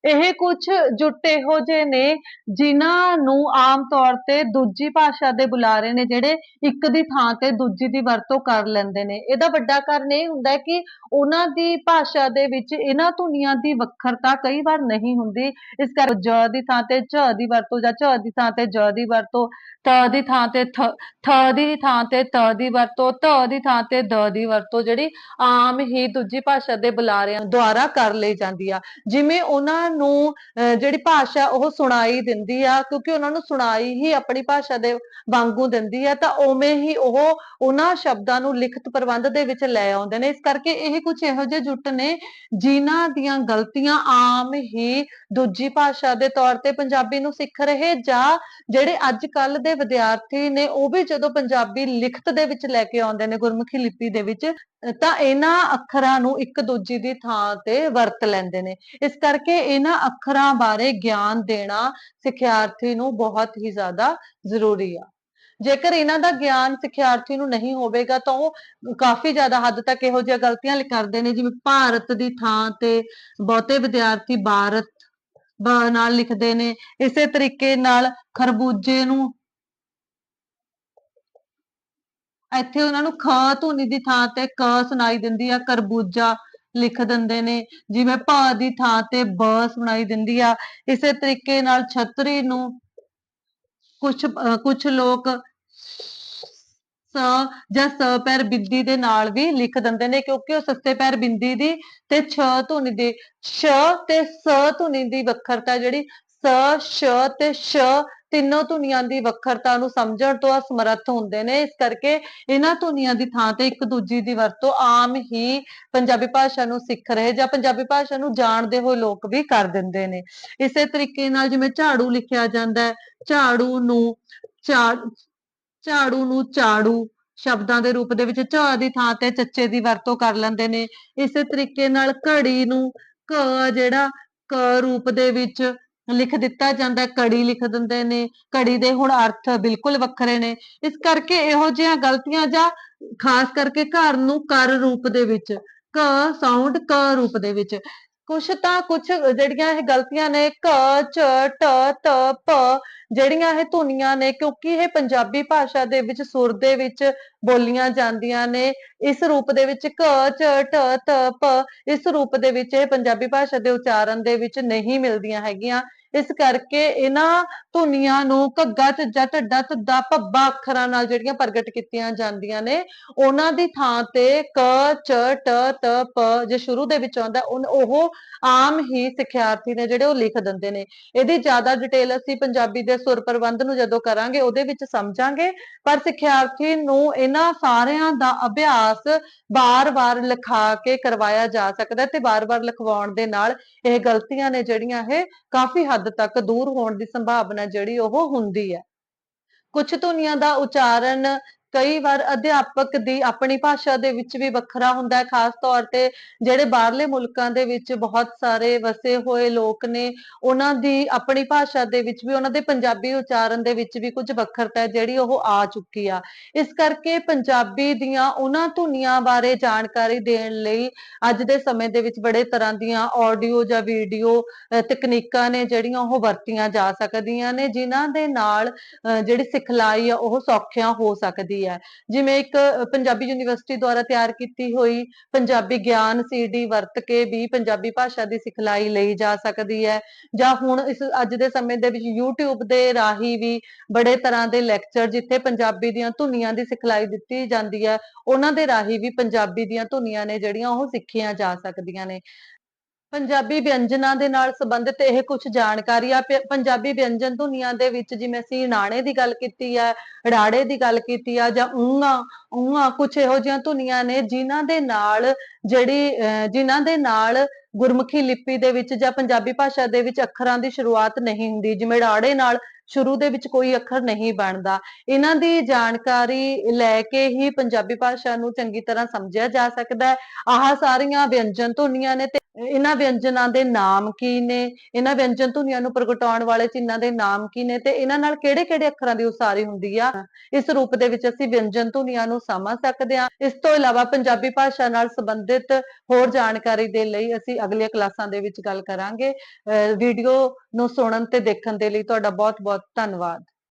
ਇਹ ਕੁਝ ਜੁੱਟ ਇਹੋ ਜਿਹੇ ਨੇ, ਜਿਨ੍ਹਾਂ ਨੂੰ ਆਮ ਤੌਰ ਤੇ ਦੂਜੀ ਭਾਸ਼ਾ ਦੇ ਬੁਲਾਰੇ ਨੇ ਜਿਹੜੇ ਇੱਕ ਦੀ ਥਾਂ ਤੇ ਦੂਜੀ ਦੀ ਵਰਤੋਂ ਕਰ ਲੈਂਦੇ ਨੇ। ਇਹਦਾ ਵੱਡਾ ਕਾਰਨ ਇਹ ਹੁੰਦਾ ਹੈ ਕਿ ਉਹਨਾਂ ਦੀ ਭਾਸ਼ਾ ਦੇ ਵਿੱਚ ਇਹਨਾਂ ਧੁਨੀਆਂ ਦੀ ਵੱਖਰਤਾ ਕਈ ਵਾਰ ਨਹੀਂ ਹੁੰਦੀ। ਇਸ ਕਰਕੇ ਜ ਦੀ ਥਾਂ ਤੇ ਝ ਦੀ ਵਰਤੋਂ ਜਾਂ ਝ ਦੀ ਥਾਂ ਤੇ ਜ ਦੀ ਵਰਤੋਂ, ਤ ਦੀ ਥਾਂ ਤੇ ਥ ਥ ਦੀ ਥਾਂ ਤੇ ਤ ਦੀ ਵਰਤੋਂ, ਤ ਦੀ ਥਾਂ ਤੇ ਦ ਦੀ ਵਰਤੋਂ ਜਿਹੜੀ ਆਮ ਹੀ ਦੂਜੀ ਭਾਸ਼ਾ ਦੇ ਬੁਲਾਰਿਆਂ ਦੁਆਰਾ ਕਰ ਲਈ ਜਾਂਦੀ ਆ। ਜਿਵੇਂ ਉਹਨਾਂ ਨੂੰ ਜਿਹੜੀ ਭਾਸ਼ਾ ਉਹ ਸੁਣਾਈ ਦਿੰਦੀ ਆ, ਕਿਉਂਕਿ ਉਹਨਾਂ ਨੂੰ ਸੁਣਾਈ ਹੀ ਆਪਣੀ ਭਾਸ਼ਾ ਦੇ ਵਾਂਗੂ ਦਿੰਦੀ ਹੈ ਤਾਂ ਉਵੇਂ ਹੀ ਉਹ ਉਹਨਾਂ ਸ਼ਬਦਾਂ ਨੂੰ ਲਿਖਤ ਪ੍ਰਬੰਧ ਦੇ ਵਿੱਚ ਲੈ ਆਉਂਦੇ ਨੇ। ਇਸ ਕਰਕੇ ਇਹ ਕੁਝ ਇਹੋ ਜਿਹੇ ਜੁੱਟ ਨੇ ਜਿਨ੍ਹਾਂ ਦੀਆਂ ਗਲਤੀਆਂ ਆਮ ਹੀ ਦੂਜੀ ਭਾਸ਼ਾ ਦੇ ਤੌਰ ਤੇ ਪੰਜਾਬੀ ਨੂੰ ਸਿੱਖ ਰਹੇ ਜਾਂ ਜਿਹੜੇ ਅੱਜ ਕੱਲ ਦੇ ਵਿਦਿਆਰਥੀ ਨੇ, ਉਹ ਵੀ ਜਦੋਂ ਪੰਜਾਬੀ ਲਿਖਤ ਦੇ ਵਿੱਚ ਲੈ ਕੇ ਆਉਂਦੇ ਨੇ, ਗੁਰਮੁਖੀ ਲਿਪੀ ਦੇ ਵਿੱਚ ਤਾਂ ਇਹਨਾਂ ਅੱਖਰਾਂ ਨੂੰ ਇੱਕ ਦੂਜੀ ਦੀ ਥਾਂ ਤੇ ਵਰਤ ਲੈਂਦੇ ਨੇ। ਇਸ ਕਰਕੇ ਇਹਨਾਂ ਅੱਖਰਾਂ ਬਾਰੇ ਗਿਆਨ ਦੇਣਾ ਸਿੱਖਿਆਰਥੀ ਨੂੰ ਬਹੁਤ ਹੀ ਜ਼ਿਆਦਾ ਜ਼ਰੂਰੀ ਆ। ਜੇਕਰ ਇਹਨਾਂ ਦਾ ਗਿਆਨ ਸਿੱਖਿਆਰਥੀ ਨੂੰ ਨਹੀਂ ਹੋਵੇਗਾ ਤਾਂ ਉਹ ਕਾਫੀ ਜ਼ਿਆਦਾ ਹੱਦ ਤੱਕ ਇਹੋ ਜਿਹੀਆਂ ਗਲਤੀਆਂ ਕਰਦੇ ਨੇ, ਜਿਵੇਂ ਭਾਰਤ ਦੀ ਥਾਂ ਤੇ ਬਹੁਤੇ ਵਿਦਿਆਰਥੀ ਭਾਰਤ ਨਾਲ ਲਿਖਦੇ ਨੇ। ਇਸੇ ਤਰੀਕੇ ਨਾਲ ਖਰਬੂਜੇ ਨੂੰ ਇੱਥੇ ਉਹਨਾਂ ਨੂੰ ਖ ਧੁਨੀ ਦੀ ਥਾਂ ਤੇ ਕ ਸੁਣਾਈ ਦਿੰਦੀ ਆ, ਕਰਬੂਜਾ ਲਿਖ ਦਿੰਦੇ ਨੇ, ਜਿਵੇਂ ਭਾ ਦੀ ਥਾਂ ਤੇ ਬ ਸੁਣਾਈ ਦਿੰਦੀ ਆ। ਇਸੇ ਤਰੀਕੇ ਨਾਲ ਛਤਰੀ ਨੂੰ ਕੁਝ ਕੁਝ ਲੋਕ ਸ ਜਾਂ ਸ ਪੈਰ ਬਿੰਦੀ ਦੇ ਨਾਲ ਵੀ ਲਿਖ ਦਿੰਦੇ ਨੇ, ਕਿਉਂਕਿ ਉਹ ਸੱਸੇ ਪੈਰ ਬਿੰਦੀ ਦੀ ਤੇ ਛ ਧੁਨੀ ਦੀ ਸ਼ ਤੇ ਸ ਧੁਨੀ ਦੀ ਵੱਖਰਤਾ ਜਿਹੜੀ, ਸ, ਸ਼ ਤੇ ਸ਼ ਤਿੰਨੋਂ ਧੁਨੀਆਂ ਦੀ ਵੱਖਰਤਾ ਨੂੰ ਸਮਝਣ ਤੋਂ ਅਸਮਰੱਥ ਹੁੰਦੇ ਨੇ। ਇਸ ਕਰਕੇ ਇਹਨਾਂ ਧੁਨੀਆਂ ਦੀ ਥਾਂ ਤੇ ਇੱਕ ਦੂਜੀ ਦੀ ਵਰਤੋਂ ਆਮ ਹੀ ਪੰਜਾਬੀ ਭਾਸ਼ਾ ਨੂੰ ਸਿੱਖ ਰਹੇ ਜਾਂ ਪੰਜਾਬੀ ਭਾਸ਼ਾ ਨੂੰ ਜਾਣਦੇ ਹੋਏ ਲੋਕ ਵੀ ਕਰ ਦਿੰਦੇ ਨੇ। ਇਸੇ ਤਰੀਕੇ ਨਾਲ ਜਿਵੇਂ ਝਾੜੂ ਲਿਖਿਆ ਜਾਂਦਾ ਹੈ, ਝਾੜੂ ਨੂੰ ਝਾੜ ਝਾੜੂ ਨੂੰ ਝਾੜੂ ਸ਼ਬਦਾਂ ਦੇ ਰੂਪ ਦੇ ਵਿੱਚ ਝਾ ਦੀ ਥਾਂ ਤੇ ਚੱਚੇ ਦੀ ਵਰਤੋਂ ਕਰ ਲੈਂਦੇ ਨੇ। ਇਸੇ ਤਰੀਕੇ ਨਾਲ ਘੜੀ ਨੂੰ ਕ ਜਿਹੜਾ ਕ ਰੂਪ ਦੇ ਵਿੱਚ ਲਿਖ ਦਿੱਤਾ ਜਾਂਦਾ ਹੈ, ਕੜੀ ਲਿਖ ਦਿੰਦੇ ਨੇ ਕੜੀ ਦੇ ਹੁਣ ਅਰਥ ਬਿਲਕੁਲ ਵੱਖਰੇ ਨੇ। ਇਸ ਕਰਕੇ ਇਹੋ ਜਿਹੀਆਂ ਗਲਤੀਆਂ ਜਾਂ ਖਾਸ ਕਰਕੇ ਘਰ ਨੂੰ ਕਰ ਰੂਪ ਦੇ ਵਿੱਚ ਕ ਸਾਊਂਡ ਕ ਰੂਪ ਦੇ ਵਿੱਚ ਕੁਛ ਤਾਂ ਕੁਛ ਜਿਹੜੀਆਂ ਇਹ ਗਲਤੀਆਂ ਨੇ ਕ ਚ ਟ ਤ ਪ ਜਿਹੜੀਆਂ ਇਹ ਧੁਨੀਆਂ ਨੇ ਕਿਉਂਕਿ ਇਹ ਪੰਜਾਬੀ ਭਾਸ਼ਾ ਦੇ ਵਿੱਚ ਸੁਰ ਦੇ ਵਿੱਚ ਬੋਲੀਆਂ ਜਾਂਦੀਆਂ ਨੇ ਇਸ ਰੂਪ ਦੇ ਵਿੱਚ ਕ ਚ ਟ ਤ ਪ ਇਸ ਰੂਪ ਦੇ ਵਿੱਚ ਇਹ ਪੰਜਾਬੀ ਭਾਸ਼ਾ ਦੇ ਉਚਾਰਨ ਦੇ ਵਿੱਚ ਨਹੀਂ ਮਿਲਦੀਆਂ ਹੈਗੀਆਂ। ਇਸ ਕਰਕੇ ਇਹਨਾਂ ਧੁਨੀਆਂ ਨੂੰ ਘੱਗਾ ਝੱਜਾ ਢੱਡਾ ਧੱਦਾ ਭੱਬਾ ਅੱਖਰਾਂ ਨਾਲ ਜਿਹੜੀਆਂ ਪ੍ਰਗਟ ਕੀਤੀਆਂ ਜਾਂਦੀਆਂ ਨੇ, ਉਹਨਾਂ ਦੀ ਥਾਂ ਤੇ ਕ, ਚ, ਟ, ਤ, ਪ ਜੇ ਸ਼ੁਰੂ ਦੇ ਵਿੱਚ ਆਉਂਦਾ ਉਹ ਆਮ ਹੀ ਸਿੱਖਿਆਰਥੀ ਨੇ ਜਿਹੜੇ ਉਹ ਲਿਖ ਦਿੰਦੇ ਨੇ। ਇਹਦੀ ਜ਼ਿਆਦਾ ਡਿਟੇਲ ਅਸੀਂ ਪੰਜਾਬੀ ਦੇ ਸੁਰ ਪ੍ਰਬੰਧ ਨੂੰ ਜਦੋਂ ਕਰਾਂਗੇ, ਉਹਦੇ ਵਿੱਚ ਸਮਝਾਂਗੇ। ਪਰ ਸਿੱਖਿਆਰਥੀ ਨੂੰ ਇਹਨਾਂ ਸਾਰਿਆਂ ਦਾ ਅਭਿਆਸ ਬਾਰ-ਬਾਰ ਲਿਖਾ ਕੇ ਕਰਵਾਇਆ ਜਾ ਸਕਦਾ ਤੇ ਬਾਰ-ਬਾਰ ਲਿਖਵਾਉਣ ਦੇ ਨਾਲ ਇਹ ਗਲਤੀਆਂ ਨੇ ਜਿਹੜੀਆਂ ਇਹ ਕਾਫੀ ਹੱਦ ਤੱਕ ਦੂਰ ਹੋਣ ਦੀ ਸੰਭਾਵਨਾ ਜਿਹੜੀ ਉਹ ਹੁੰਦੀ ਹੈ। ਕੁਝ ਧੁਨੀਆਂ ਦਾ ਉਚਾਰਨ ਕਈ ਵਾਰ ਅਧਿਆਪਕ ਦੀ ਆਪਣੀ ਭਾਸ਼ਾ ਦੇ ਵਿੱਚ ਵੀ ਵੱਖਰਾ ਹੁੰਦਾ ਹੈ, ਖਾਸ ਤੌਰ ਤੇ ਜਿਹੜੇ ਬਾਹਰਲੇ ਮੁਲਕਾਂ ਦੇ ਵਿੱਚ ਬਹੁਤ ਸਾਰੇ ਵਸੇ ਹੋਏ ਲੋਕ ਨੇ, ਉਹਨਾਂ ਦੀ ਆਪਣੀ ਭਾਸ਼ਾ ਦੇ ਵਿੱਚ ਵੀ, ਉਹਨਾਂ ਦੇ ਪੰਜਾਬੀ ਉਚਾਰਨ ਦੇ ਵਿੱਚ ਵੀ ਕੁਝ ਵੱਖਰਤਾ ਹੈ ਜਿਹੜੀ ਉਹ ਆ ਚੁੱਕੀ ਆ। ਇਸ ਕਰਕੇ ਪੰਜਾਬੀ ਦੀਆਂ ਉਹਨਾਂ ਧੁਨੀਆਂ ਬਾਰੇ ਜਾਣਕਾਰੀ ਦੇਣ ਲਈ ਅੱਜ ਦੇ ਸਮੇਂ ਦੇ ਵਿੱਚ ਬੜੇ ਤਰ੍ਹਾਂ ਦੀਆਂ ਆਡੀਓ ਜਾਂ ਵੀਡੀਓ ਤਕਨੀਕਾਂ ਨੇ ਜਿਹੜੀਆਂ ਉਹ ਵਰਤੀਆਂ ਜਾ ਸਕਦੀਆਂ ਨੇ, ਜਿਨ੍ਹਾਂ ਦੇ ਨਾਲ, ਅਹ, ਜਿਹੜੀ ਸਿਖਲਾਈ ਆ ਉਹ ਸੌਖਿਆ ਹੋ ਸਕਦੀ ਹੈ। ਜਿਵੇਂ ਇੱਕ ਪੰਜਾਬੀ ਯੂਨੀਵਰਸਿਟੀ ਦੁਆਰਾ ਤਿਆਰ ਕੀਤੀ ਹੋਈ ਪੰਜਾਬੀ ਗਿਆਨ ਸੀਡੀ ਵਰਤ ਕੇ ਵੀ ਪੰਜਾਬੀ ਭਾਸ਼ਾ ਦੀ ਸਿਖਲਾਈ ਲਈ ਜਾ ਸਕਦੀ ਹੈ। ਜਾਂ ਹੁਣ ਇਸ, ਅੱਜ ਦੇ ਸਮੇਂ ਦੇ ਵਿੱਚ YouTube ਦੇ ਰਾਹੀਂ ਵੀ ਬੜੇ ਤਰ੍ਹਾਂ ਦੇ ਲੈਕਚਰ ਜਿੱਥੇ ਪੰਜਾਬੀ ਦੀਆਂ ਧੁਨੀਆਂ ਦੀ ਸਿਖਲਾਈ ਦਿੱਤੀ ਜਾਂਦੀ ਹੈ, ਉਹਨਾਂ ਦੇ ਰਾਹੀਂ ਵੀ ਪੰਜਾਬੀ ਦੀਆਂ ਧੁਨੀਆਂ ਨੇ ਜਿਹੜੀਆਂ ਉਹ ਸਿੱਖੀਆਂ ਜਾ ਸਕਦੀਆਂ ਨੇ। ਪੰਜਾਬੀ ਵਿਅੰਜਨਾਂ ਦੇ ਨਾਲ ਸੰਬੰਧਿਤ ਇਹ ਕੁਝ ਜਾਣਕਾਰੀ ਆ ਪੰਜਾਬੀ ਵਿਅੰਜਨ ਧੁਨੀਆਂ ਦੇ ਵਿੱਚ ਜਿਵੇਂ ਅਸੀਂ ਨਾਣੇ ਦੀ ਗੱਲ ਕੀਤੀ ਹੈ ੜਾੜੇ ਦੀ ਗੱਲ ਕੀਤੀ ਆ ਜਾਂ ਊਆਂ ਊਆਂ ਕੁਝ ਇਹੋ ਜਿਹੀਆਂ ਧੁਨੀਆਂ ਨੇ ਜਿਨ੍ਹਾਂ ਦੇ ਨਾਲ ਜਿਹੜੀ, ਅਹ, ਜਿਨ੍ਹਾਂ ਦੇ ਨਾਲ ਗੁਰਮੁਖੀ ਲਿਪੀ ਦੇ ਵਿੱਚ ਜਾਂ ਪੰਜਾਬੀ ਭਾਸ਼ਾ ਦੇ ਵਿੱਚ ਅੱਖਰਾਂ ਦੀ ਸ਼ੁਰੂਆਤ ਨਹੀਂ ਹੁੰਦੀ, ਜਿਵੇਂ ੜਾੜੇ ਨਾਲ ਸ਼ੁਰੂ ਦੇ ਵਿੱਚ ਕੋਈ ਅੱਖਰ ਨਹੀਂ ਬਣਦਾ, ਇਹਨਾਂ ਦੀ ਜਾਣਕਾਰੀ ਲੈ ਕੇ ਹੀ ਪੰਜਾਬੀ ਭਾਸ਼ਾ ਨੂੰ ਚੰਗੀ ਤਰ੍ਹਾਂ ਸਮਝਿਆ ਜਾ ਸਕਦਾ ਹੈ। ਆਹ ਸਾਰੀਆਂ ਵਿਅੰਜਨ ਧੁਨੀਆਂ ਨੇ ਤੇ ਇਹਨਾਂ ਵਿਅੰਜਨਾਂ ਦੇ ਨਾਮ ਕੀ ਨੇ? ਇਹਨਾਂ ਵਿਅੰਜਨ ਧੁਨੀਆਂ ਨੂੰ ਪ੍ਰਗਟਾਉਣ ਵਾਲੇ ਚਿੰਨ੍ਹਾਂ ਦੇ ਨਾਮ ਕੀ ਨੇ ਤੇ ਇਹਨਾਂ ਨਾਲ ਕਿਹੜੇ-ਕਿਹੜੇ ਅੱਖਰਾਂ ਦੀ ਉਸਾਰੀ ਹੁੰਦੀ ਆ? ਇਸ ਰੂਪ ਦੇ ਵਿੱਚ ਅਸੀਂ ਵਿਅੰਜਨ ਧੁਨੀਆਂ ਨੂੰ ਸਮਝ ਸਕਦੇ ਹਾਂ। ਇਸ ਤੋਂ ਇਲਾਵਾ ਪੰਜਾਬੀ ਭਾਸ਼ਾ ਨਾਲ ਸੰਬੰਧਿਤ ਸੰਬੰਧਿਤ ਹੋਰ ਜਾਣਕਾਰੀ ਦੇ ਲਈ ਅਸੀਂ ਅਗਲੀਆਂ ਕਲਾਸਾਂ ਦੇ ਵਿੱਚ ਗੱਲ ਕਰਾਂਗੇ। ਵੀਡੀਓ ਨੂੰ ਸੁਣਨ ਤੇ ਦੇਖਣ ਦੇ ਲਈ ਤੁਹਾਡਾ ਬਹੁਤ-ਬਹੁਤ ਧੰਨਵਾਦ।